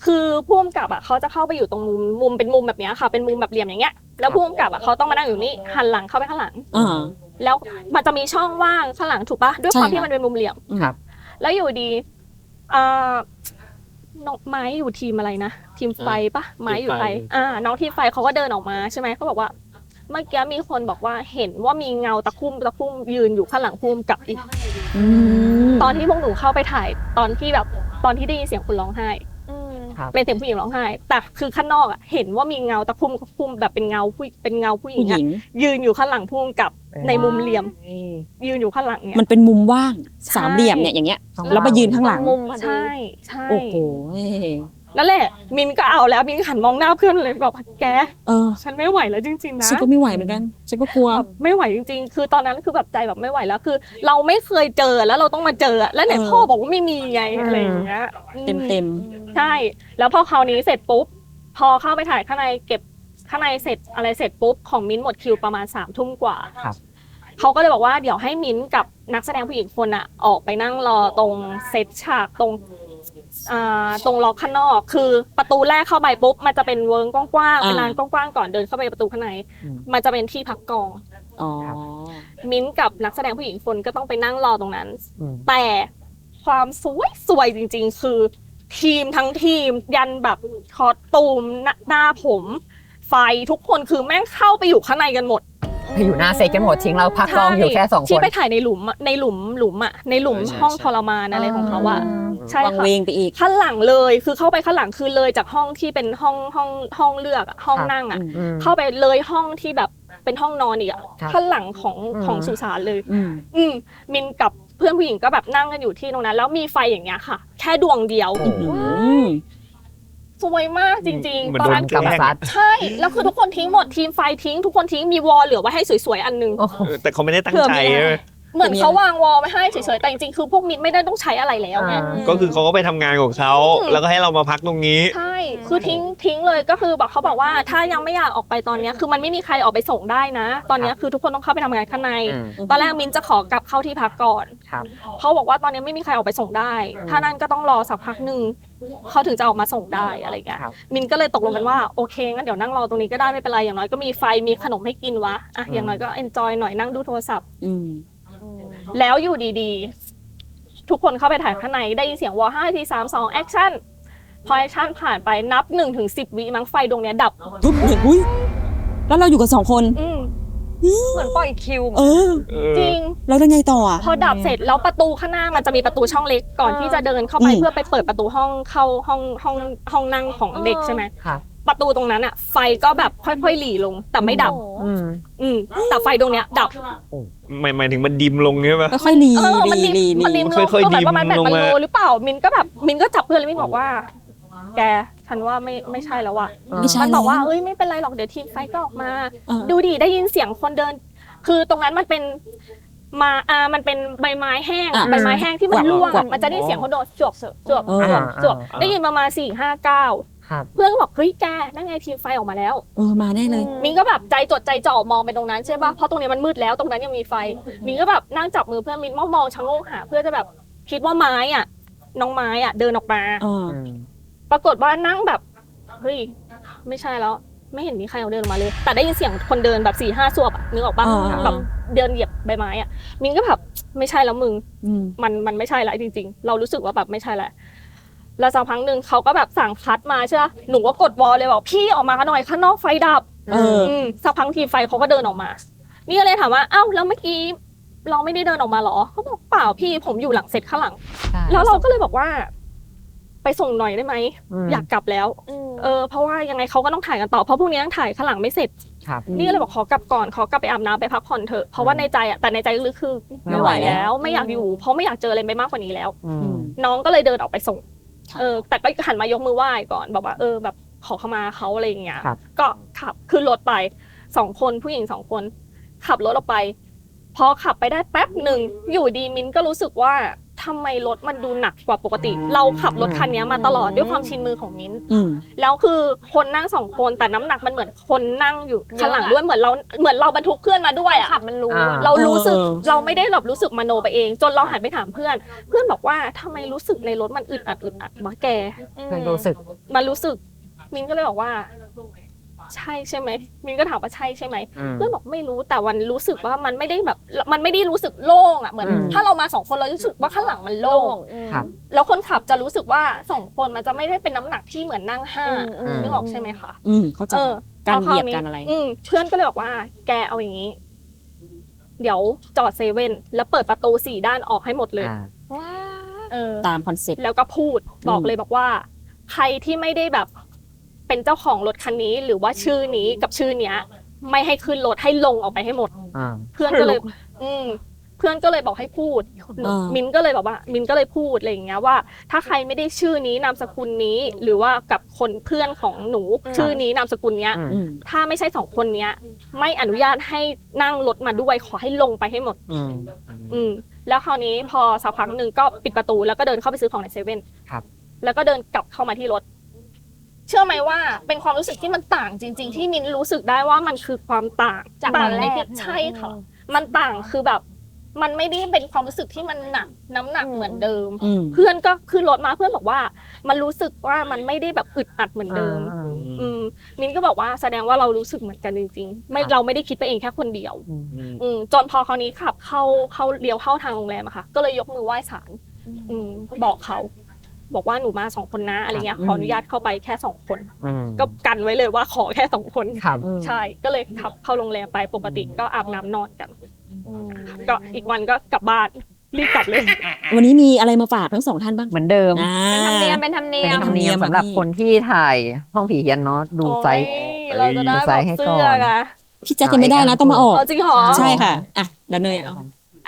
[SPEAKER 4] คือผู้กำกับอะเขาจะเข้าไปอยู่ตรงมุมมุมเป็นมุมแบบเนี้ยค่ะ เป็นมุมแบบเหลี่ยมอย่างเงี้ยแล้วผู้กำกับอะเขาต้องมานั่งอยู่นี่หันหลังเข้าไปข้างหลัง
[SPEAKER 2] อ่า
[SPEAKER 4] แล้วมันจะมีช่องว่างข้างหลังถูกปะด้วยความ
[SPEAKER 2] ใช่
[SPEAKER 4] ที่
[SPEAKER 2] ค่ะ
[SPEAKER 4] มันเป็นมุมเหลี่ยม
[SPEAKER 1] ครับ
[SPEAKER 4] แล้วอยู่ดีอ่าน้องไม้อยู่ทีมอะไรนะทีมไฟปะไม้อยู่ไฟ
[SPEAKER 6] ทีมไฟ
[SPEAKER 4] อ่า น้องทีมไฟเขาก็เดินออกมาใช่ไหมเขาบอกว่า เมื่อกี้มีคนบอกว่าเห็นว่ามีเงาตะคุ่มตะคุ่มยืนอยู่ข้างหลังภูมิกับอีก
[SPEAKER 2] อืม
[SPEAKER 4] ตอนที่พวกหนูเข้าไปถ่ายตอนที่แบบตอนที่ได้ยินเสียงคุณร้องไห้
[SPEAKER 7] อืม
[SPEAKER 1] ครับ
[SPEAKER 4] เป็นเสียงผู้หญิงร้องไห้แต่คือข้างนอกอะเห็นว่ามีเงาตะคุ่มตะคุ่มแบบเป็นเงาผู้เป็นเงาผู้หญิ
[SPEAKER 2] ผู้
[SPEAKER 4] ง
[SPEAKER 2] ห
[SPEAKER 4] อะ
[SPEAKER 2] ญิง
[SPEAKER 4] ยืนอยู่ข้างหลังภูมิกับในมุมเหลี่ยม ยืนอยู่ข้างหลังเนี่ย
[SPEAKER 2] มันเป็นมุมว่าง
[SPEAKER 4] ใช่
[SPEAKER 2] สามเหลี่ยมเนี่ยอย่างเงี้ย
[SPEAKER 1] ต้อง
[SPEAKER 2] แล้วมายืนข้างหลัง
[SPEAKER 7] มุมพอดี
[SPEAKER 4] ใช่ใช่
[SPEAKER 2] โอ้โห
[SPEAKER 4] นั่นแหละ มินก็เอาแล้วมินก็หันมองหน้าเพื่อนเลยบอกแก
[SPEAKER 2] เออ
[SPEAKER 4] ฉันไม่ไหวแล้วจริงๆนะ
[SPEAKER 2] ฉันก็ไม่ไหวเหมือนกันฉันก็กลัว
[SPEAKER 4] แบบไม่ไหวจริง ๆ คือตอนนั้นคือแบบใจแบบไม่ไหวแล้วคือ เราไม่เคยเจอแล้วเราต้องมาเจออะแล้วไหน
[SPEAKER 2] เออ
[SPEAKER 4] พ่อบอกว่าไม่มีไงอะไรอย่างเงี้ย
[SPEAKER 2] เต็มเต็ม
[SPEAKER 4] ใช่ แล้วพอคราวนี้เสร็จปุ๊บ พอเข้าไปถ่ายข้างในเก็บข้างในเสร็จอะไรเสร็จปุ๊บของมิ้นท์หมดคิวประมาณสามทุ่มกว่า
[SPEAKER 1] ครับ
[SPEAKER 4] เขาก็เลยบอกว่าเดี๋ยวให้มิ้นท์กับนักแสดงผู้หญิงคนอะออกไปนั่งรอตรงเซตฉากตรงอ่า ตรงล็อกข้างนอก คือประตูแรกเข้าไปปุ๊บมันจะเป็นเวิร์กกว้างๆเป็นลานกว้างๆก่อนเดินเข้าไปประตูข้างใน
[SPEAKER 1] อืม
[SPEAKER 4] มันจะเป็นที่พักกอง
[SPEAKER 2] ๆอ๋อ
[SPEAKER 4] มิ้นท์กับนักแสดงผู้หญิงคนก็ต้องไปนั่งรอตรงนั้น
[SPEAKER 1] อืม
[SPEAKER 4] แต่ความสวยสวยจริง ๆ คือทีมทั้งทีมยันแบบคอสตูมหน้าหน้าผม ไฟทุกคนคือแม่งเข้าไปอยู่ข้างในกันหมด
[SPEAKER 1] ไป อยู่หน้าเซตกันหมดทิ้งเราพักกองอยู่แค่สองค
[SPEAKER 4] ที่
[SPEAKER 1] น
[SPEAKER 4] ไปถ่ายในหลุมอะในหลุมหลุมอะในหลุม
[SPEAKER 6] ใช่
[SPEAKER 4] ห้อง
[SPEAKER 6] ใช่
[SPEAKER 4] ทรมานอะไรของเขาอะใช่
[SPEAKER 2] วัง
[SPEAKER 4] ค่ะ
[SPEAKER 2] เวงไปอีก
[SPEAKER 4] ข้างหลังเลยคือเข้าไปข้างหลังคือเลยจากห้องที่เป็นห้องห้องห้องเลือกอะห้อง
[SPEAKER 1] ครับ
[SPEAKER 4] นั่งอะ
[SPEAKER 2] อืม
[SPEAKER 1] อืม
[SPEAKER 4] เข้าไปเลยห้องที่แบบเป็นห้องนอนอีกอะ
[SPEAKER 1] ครับ
[SPEAKER 4] ข้างหลังของ
[SPEAKER 1] อืม
[SPEAKER 4] ของสุสานเลย
[SPEAKER 2] อืม
[SPEAKER 4] อืมมินกับเพื่อนผู้หญิงก็แบบนั่งกันอยู่ที่ตรงนั้น แล้วมีไฟอย่างเงี้ยค่ะ แค่ดวงเดียว
[SPEAKER 1] โอ้โห
[SPEAKER 2] อืม
[SPEAKER 4] สวยมากจริง
[SPEAKER 5] เหมือน
[SPEAKER 4] ๆตอน
[SPEAKER 5] โดน
[SPEAKER 4] นั้น
[SPEAKER 5] แกล้ง
[SPEAKER 1] กำซัด
[SPEAKER 4] ใช่ แล้วคือทุกคนทิ้งหมดทีมไฟทิ้ง ทุกคนทิ้งมีวอลเหลือไว้ให้สวยๆอันหนึง
[SPEAKER 1] โอ้โห
[SPEAKER 5] เออแต่เขาไม่ได้ตั้ง
[SPEAKER 4] เผื่อ
[SPEAKER 5] ใจ
[SPEAKER 4] มีอะไร
[SPEAKER 5] เว้ย
[SPEAKER 4] เหมือนเขาวางวอลไว้ให้เฉยๆ แต่จริงๆ คือพวกมินไม่ได้ต้องใช้อะไรแล้วไง
[SPEAKER 1] อ่า
[SPEAKER 5] ก็คือเขาก็ไปทำงานของเขา
[SPEAKER 4] อืม
[SPEAKER 5] แล้วก็ให้เรามาพักตรงนี้
[SPEAKER 4] ใช่ คือทิ้งทิ้งเลยก็คือบอกเขาบอกว่าถ้ายังไม่อยากออกไปตอนเนี้ยคือมันไม่มีใครออกไปส่งได้นะ ตอนเนี้ยคือทุกคนต้องเข้าไปทำงานข้างใน
[SPEAKER 1] อืม
[SPEAKER 4] ตอนแรกมินจะขอกลับเข้าที่พักก่อน
[SPEAKER 1] ครับ
[SPEAKER 4] เขาบอกว่าตอนนี้ไม่มีใครออกไปส่งได้
[SPEAKER 1] อืม
[SPEAKER 4] ถ้านั่นก็ต้องรอสักพักหนึ่งเขาถึงจะออกมาส่งได้อะไรเงี้ย
[SPEAKER 1] ครับ
[SPEAKER 4] มินก็เลยตกลงกันว่าโอเคงั้นเดี๋ยวนั่งรอตรงนี้ก็ได้ไม่เป็นไรอย่างน้อยก็มีไฟมีขนมให้กินวะ อะ
[SPEAKER 1] อืม
[SPEAKER 4] อย่างน้อยก็เอนจอยหน่อยนั่งดูโทรศัพท์
[SPEAKER 2] อืม
[SPEAKER 4] แล้วอยู่ดีๆ ทุกคนเข้าไปถ่ายข้างในได้ยินเสียงวอห้าทีสามสองแอคชั่นพอแอคชั่นผ่านไปนับหนึ่งถึงสิบวิมั้งไฟดวงเนี้ยดับ
[SPEAKER 2] ปุ๊บเหมือนอุ้ยแล้วเราอยู่กันสองคน
[SPEAKER 4] อืม
[SPEAKER 7] เหมือนปล่อยคิว
[SPEAKER 2] เออ
[SPEAKER 5] เออ
[SPEAKER 4] จริง
[SPEAKER 2] แล้วยังไงต่ออะ
[SPEAKER 4] พอดับเสร็จแล้วประตูข้างหน้ามันจะมีประตูช่องเล็กก่อนที่จะเดินเข้าไป
[SPEAKER 2] อืม
[SPEAKER 4] เพื่อไปเปิดประตูห้องเข้าห้องห้องห้องนั่งของเด็กใช่ไหม
[SPEAKER 1] ครับ
[SPEAKER 4] ประตูตรงนั้นอะไฟก็แบบค่อยๆหลีลง แต่ไม่ดับ
[SPEAKER 1] อืม
[SPEAKER 4] อืมแต่ไฟดวงเนี้ยดับ
[SPEAKER 5] หมายหมายถึงมันดิมลงใช่ปะ
[SPEAKER 2] ค่อยๆรี
[SPEAKER 4] เออมัน
[SPEAKER 2] รี
[SPEAKER 4] ดิม
[SPEAKER 2] รี
[SPEAKER 4] มันดิ
[SPEAKER 2] รี
[SPEAKER 4] มลง
[SPEAKER 5] ค่อยๆ
[SPEAKER 4] เออแบบประมาณ
[SPEAKER 5] ดิ
[SPEAKER 4] แบ
[SPEAKER 5] ม
[SPEAKER 4] บ
[SPEAKER 5] ลง
[SPEAKER 4] มัน
[SPEAKER 5] มา
[SPEAKER 4] โลหรือเปล่า มินก็แบบมินก็จับเพื่อนแล้วมินบอกว่า แกฉันว่าไม่ไม่ใช่แล้วว่ะ
[SPEAKER 2] ไม่ใช่
[SPEAKER 4] มันบอกว่า
[SPEAKER 2] แล้ว
[SPEAKER 4] เอ้ยไม่เป็นไรหรอกเดี๋ยวทีมไฟก็ออกมา
[SPEAKER 2] เออ
[SPEAKER 4] ดูดิได้ยินเสียงคนเดิน คือตรงนั้นมันเป็นมาอ่ามันเป็นใบไม้แห้ง
[SPEAKER 2] อะ
[SPEAKER 4] ใบไม้แห้งที่มัน
[SPEAKER 2] กวัก
[SPEAKER 4] ร่วง
[SPEAKER 2] กวัก
[SPEAKER 4] มันจะได้ยินเสียงเขาโดนจวกเสอะจวก
[SPEAKER 2] เออ
[SPEAKER 4] จวกจวก
[SPEAKER 1] อ่า
[SPEAKER 4] ได้ยินประมาณสี่ห้าเก้า
[SPEAKER 1] ครับ
[SPEAKER 4] เพื่อนก็บอกเฮ้ยแกนั่นไงทีมไฟออกมาแล้ว
[SPEAKER 2] เออมาแน่เลย
[SPEAKER 4] มินก็แบบใจจดใจจ่อมองไปตรงนั้นใช่ป่ะเพราะตรงนี้มันมืดแล้วตรงนั้นยังมีไฟ มินก็แบบนั่งจับมือเพื่อนมินมองมองชะโงกหา เพื่อจะแบบคิดว่าไม้อะ น้องไม้อะ เดินออกมา
[SPEAKER 2] เออ
[SPEAKER 1] อืม
[SPEAKER 4] ปรากฏว่านั่งแบบเฮ้ยไม่ใช่แล้ว ไม่เห็นมีใครเอาเดินออกมาเลย แต่ได้ยินเสียงคนเดินแบบสี่ห้าสวบอะนึกออกปะ
[SPEAKER 2] อ่า
[SPEAKER 4] แบบเดินเหยียบใบไม้อะมินก็แบบไม่ใช่แล้วมึง
[SPEAKER 2] อืม
[SPEAKER 4] มันมันไม่ใช่แล้วจริง ๆ เรารู้สึกว่าแบบไม่ใช่แล้ว แล้วสักพักหนึ่งเขาก็แบบสั่งคัดมาใช่ปะหนูก็กดวอลเลยบอกพี่ออกมากันหน่อยข้างนอกไฟดับ
[SPEAKER 2] เออ
[SPEAKER 4] อืมสักพักทีไฟเขาก็เดินออกมา นี่ก็เลยถามว่าเอ้าแล้วเมื่อกี้เราไม่ได้เดินออกมาเหรอเขาบอกเปล่าพี่ผมอยู่หลังเสร็จข้างหลัง
[SPEAKER 1] ใช่
[SPEAKER 4] แล้วเราก็เลยบอกว่า ไปส่งหน่อยได้ไหม
[SPEAKER 1] ม
[SPEAKER 4] อยากกลับแล้ว เออเพราะว่ายังไงเขาก็ต้องถ่ายกันต่อเพราะพรุ่งนี้ยังถ่ายข้างหลังไม่เสร็จ
[SPEAKER 1] ครับ
[SPEAKER 4] นี่ก็เลยบอกขอกลับก่อนขอกลับไปอาบน้ำไปพักผ่อนเถอะเพราะว่าในใจอะแต่ในใจลึกๆคือ
[SPEAKER 1] ไม่
[SPEAKER 4] ไม่
[SPEAKER 1] ไห
[SPEAKER 4] ไห
[SPEAKER 1] ว
[SPEAKER 4] ว
[SPEAKER 1] แล้ว
[SPEAKER 4] แล้ว ไม่อยากอยู่ เพราะไม่อยากเจออะไรไปมากกว่านี้แล้ว
[SPEAKER 1] อืม
[SPEAKER 4] น้องก็เลยเดินออกไปส่ง
[SPEAKER 2] ค่ะ
[SPEAKER 4] เออแต่ก็หันมายกมือไหว้ก่อนบอกว่าเออแบบขอเข้ามาเขาอะไรอย่างเงี้ย
[SPEAKER 1] ครับ
[SPEAKER 4] ก็ขับขึ้นรถไปสองคนผู้หญิงสองคน ขับรถออกไป พอขับไปได้แป๊บหนึ่งอยู่ดีมินก็รู้สึกว่า ทำไมรถมันดูหนักกว่าปกติ เราขับรถคันนี้มาตลอดด้วยความชินมือของมิน
[SPEAKER 2] อืม
[SPEAKER 4] แล้วคือคนนั่งสองคนแต่น้ำหนักมันเหมือนคนนั่งอยู่ข้างหลังด้วยเหมือนเราเหมือนเราบรรทุกเพื่อนมาด้วยอะ
[SPEAKER 3] ขับมันรู้
[SPEAKER 1] อ่า
[SPEAKER 3] อะ
[SPEAKER 4] เรารู้สึก
[SPEAKER 2] เออ
[SPEAKER 4] เราไม่ได้แบบรู้สึกมโนไปเอง จนเราหันไปถามเพื่อน เพื่อนบอกว่าทำไมรู้สึกในรถมันอึดอัดอึดอัดวะแก
[SPEAKER 1] เพิ่งรู้สึก
[SPEAKER 4] มันรู้สึกมินก็เลยบอกว่า ใช่ใช่ไหมมินก็ถามว่าใช่ใช่ไหม
[SPEAKER 1] อืม
[SPEAKER 4] เพื่อนบอกไม่รู้แต่วันรู้สึกว่ามันไม่ได้แบบ มันไม่ได้รู้สึกโล่งอะเหมือน
[SPEAKER 1] อืม
[SPEAKER 4] ถ้าเรามาสองคนเรารู้สึกว่าข้างหลังมันโล่
[SPEAKER 3] โล่
[SPEAKER 4] ง
[SPEAKER 3] งอืม
[SPEAKER 1] ครับ
[SPEAKER 4] แล้วคนขับจะรู้สึกว่าสองคนมันจะไม่ได้เป็นน้ำหนักที่เหมือนนั่งห้า
[SPEAKER 3] อืมอืม
[SPEAKER 4] นึกออกใช่ไหมคะ
[SPEAKER 2] อืมเข้าใจ
[SPEAKER 4] เออ
[SPEAKER 2] การ
[SPEAKER 4] พ
[SPEAKER 2] เหยียบ
[SPEAKER 4] ควนี้
[SPEAKER 2] การอะไร
[SPEAKER 4] อืมเพื่อนก็เลยบอกว่า แกเอาอย่างนี้ เดี๋ยวจอดเซเว่นแล้วเปิดประตูสี่ด้านออกให้หมดเลย
[SPEAKER 1] อ่า
[SPEAKER 3] ว้า
[SPEAKER 4] เออ
[SPEAKER 2] ตามคอนเซ็ปต์
[SPEAKER 4] แล้วก็พูดบอก
[SPEAKER 2] อืม
[SPEAKER 4] เลยบอกว่า ใครที่ไม่ได้แบบ เป็นเจ้าของรถคันนี้ หรือว่าชื่อนี้กับชื่อเนี้ย ไม่ให้ขึ้นรถให้ลงออกไปให้หมด
[SPEAKER 1] อ่า
[SPEAKER 4] เพื่อนก็เลย อืม เพื่อนก็เลยบอกให้พูด
[SPEAKER 2] อ่า
[SPEAKER 4] มินก็เลยบอกว่า มินก็เลยพูดอะไรอย่างเงี้ยว่า ถ้าใครไม่ได้ชื่อนี้นามสกุลนี้ หรือว่ากับคนเพื่อนของหนูชื่อนี้นามสกุลเนี้ย
[SPEAKER 1] อืม
[SPEAKER 2] อืม
[SPEAKER 4] ถ้าไม่ใช่สองคนเนี้ย ไม่อนุญาตให้นั่งรถมาด้วยขอให้ลงไปให้หมด
[SPEAKER 1] อืม
[SPEAKER 4] อืม แล้วคราวนี้พอสักพักหนึ่งก็ปิดประตูแล้วก็เดินเข้าไปซื้อของในเซเว่น
[SPEAKER 1] ครับ
[SPEAKER 4] แล้วก็เดินกลับเข้ามาที่รถ เชื่อไหมว่าเป็นความรู้สึกที่มันต่างจริง ๆ ที่มินรู้สึกได้ว่ามันคือความต่าง
[SPEAKER 3] จาก
[SPEAKER 4] ต่า
[SPEAKER 3] ต
[SPEAKER 4] ง
[SPEAKER 3] อนแร
[SPEAKER 4] ใน
[SPEAKER 3] ก
[SPEAKER 4] ที่ใช่ค่ะ มันต่างคือแบบ มันไม่ได้เป็นความรู้สึกที่มันหนักน้ำหนักเหมือนเดิม
[SPEAKER 2] อืม
[SPEAKER 4] เพื่อนก็ขึ้นรถมาเพื่อนบอกว่า มันรู้สึกว่ามันไม่ได้แบบอึดอัดเหมือนเดิม
[SPEAKER 1] อ่า
[SPEAKER 4] อืมมินก็บอกว่าแสดงว่าเรารู้สึกเหมือนกันจริง ๆ ไม่
[SPEAKER 1] ครับ
[SPEAKER 4] เราไม่ได้คิดไปเองแค่คนเดียว อืมจนพอคราวนี้ขับเข้าเข้าเลี้ยวเข้าทางโรงแรมอะค่ะ ก็เลยยกมือไหว้ศาลอืมบอกเขา บอกว่าหนูมาสองคนนะอะไรเงี้ย
[SPEAKER 2] อืม
[SPEAKER 4] ขออนุญาตเข้าไปแค่สองคน
[SPEAKER 1] อืม
[SPEAKER 4] ก็กันไว้เลยว่าขอแค่สองคน
[SPEAKER 1] ครับ
[SPEAKER 4] ใช่ก็เลยขับเข้าโรงแรมไปปกติก็อาบน้ำนอนกัน
[SPEAKER 3] อืม
[SPEAKER 4] ก็อีกวันก็กลับบ้านรีบกลับเลย
[SPEAKER 2] วันนี้มีอะไรมาฝากทั้งสองท่านบ้าง
[SPEAKER 1] เหมือนเดิม
[SPEAKER 2] อ่า
[SPEAKER 3] เป็นธรรมเนียมเป็นธรรมเนี
[SPEAKER 1] เป็
[SPEAKER 3] ย
[SPEAKER 1] น
[SPEAKER 3] ม
[SPEAKER 1] ธรรมเนียม
[SPEAKER 2] ธรรมเนียม
[SPEAKER 1] สำหรับ
[SPEAKER 2] อะพี่
[SPEAKER 1] คนที่ถ่ายห้องผีเฮียนเนาะดูไซส์
[SPEAKER 4] โอ้ยเราจะได้
[SPEAKER 1] ดูไซ
[SPEAKER 4] แบ
[SPEAKER 1] ส์
[SPEAKER 4] บ
[SPEAKER 1] ให้
[SPEAKER 4] เสื้
[SPEAKER 1] ก่
[SPEAKER 4] อ
[SPEAKER 1] อน
[SPEAKER 4] นะ
[SPEAKER 2] พี่แจ๊คยังไม่ได้นะต้องมาออก
[SPEAKER 4] เอาจริงเหรอ
[SPEAKER 2] ใช่ค่ะอะเดยวเนยเอา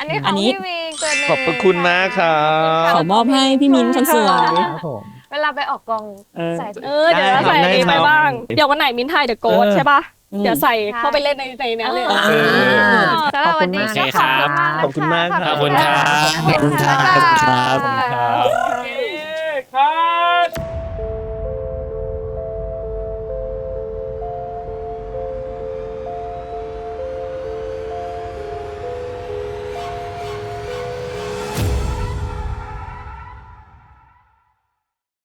[SPEAKER 3] อันนี้ข
[SPEAKER 2] อั
[SPEAKER 3] อนง
[SPEAKER 2] นี้
[SPEAKER 3] พี่วีเกิดใน
[SPEAKER 5] ขอบพระคุณมากครับ
[SPEAKER 2] ขอมอบให้พี่มิ้นท์คนสวย
[SPEAKER 1] ครับผม
[SPEAKER 3] เวลาไปออกกอง
[SPEAKER 2] เออ
[SPEAKER 3] ใส่
[SPEAKER 4] เออเดี๋ยวเราใส่
[SPEAKER 5] ได้
[SPEAKER 4] เอง
[SPEAKER 5] ครั
[SPEAKER 4] ไป
[SPEAKER 5] บ
[SPEAKER 4] บ้าง เดี๋ยววันไหนมินไทยเดี๋ยวโกด
[SPEAKER 2] เออ
[SPEAKER 4] ใช่ปะ
[SPEAKER 2] อืม
[SPEAKER 4] เดี๋ยวใส่เข้าไปเล่นในในนั้นเลย
[SPEAKER 3] เออสำหรับวันนี้
[SPEAKER 6] โอเค
[SPEAKER 3] ก็
[SPEAKER 6] ครับ
[SPEAKER 3] ขอบคุณมากนะะ
[SPEAKER 5] ขอบคุณมากครับ
[SPEAKER 6] ขอบคุณครับ
[SPEAKER 3] ขอบคุณครับ
[SPEAKER 6] ขอบคุณครับ
[SPEAKER 5] ขอบคุณครับ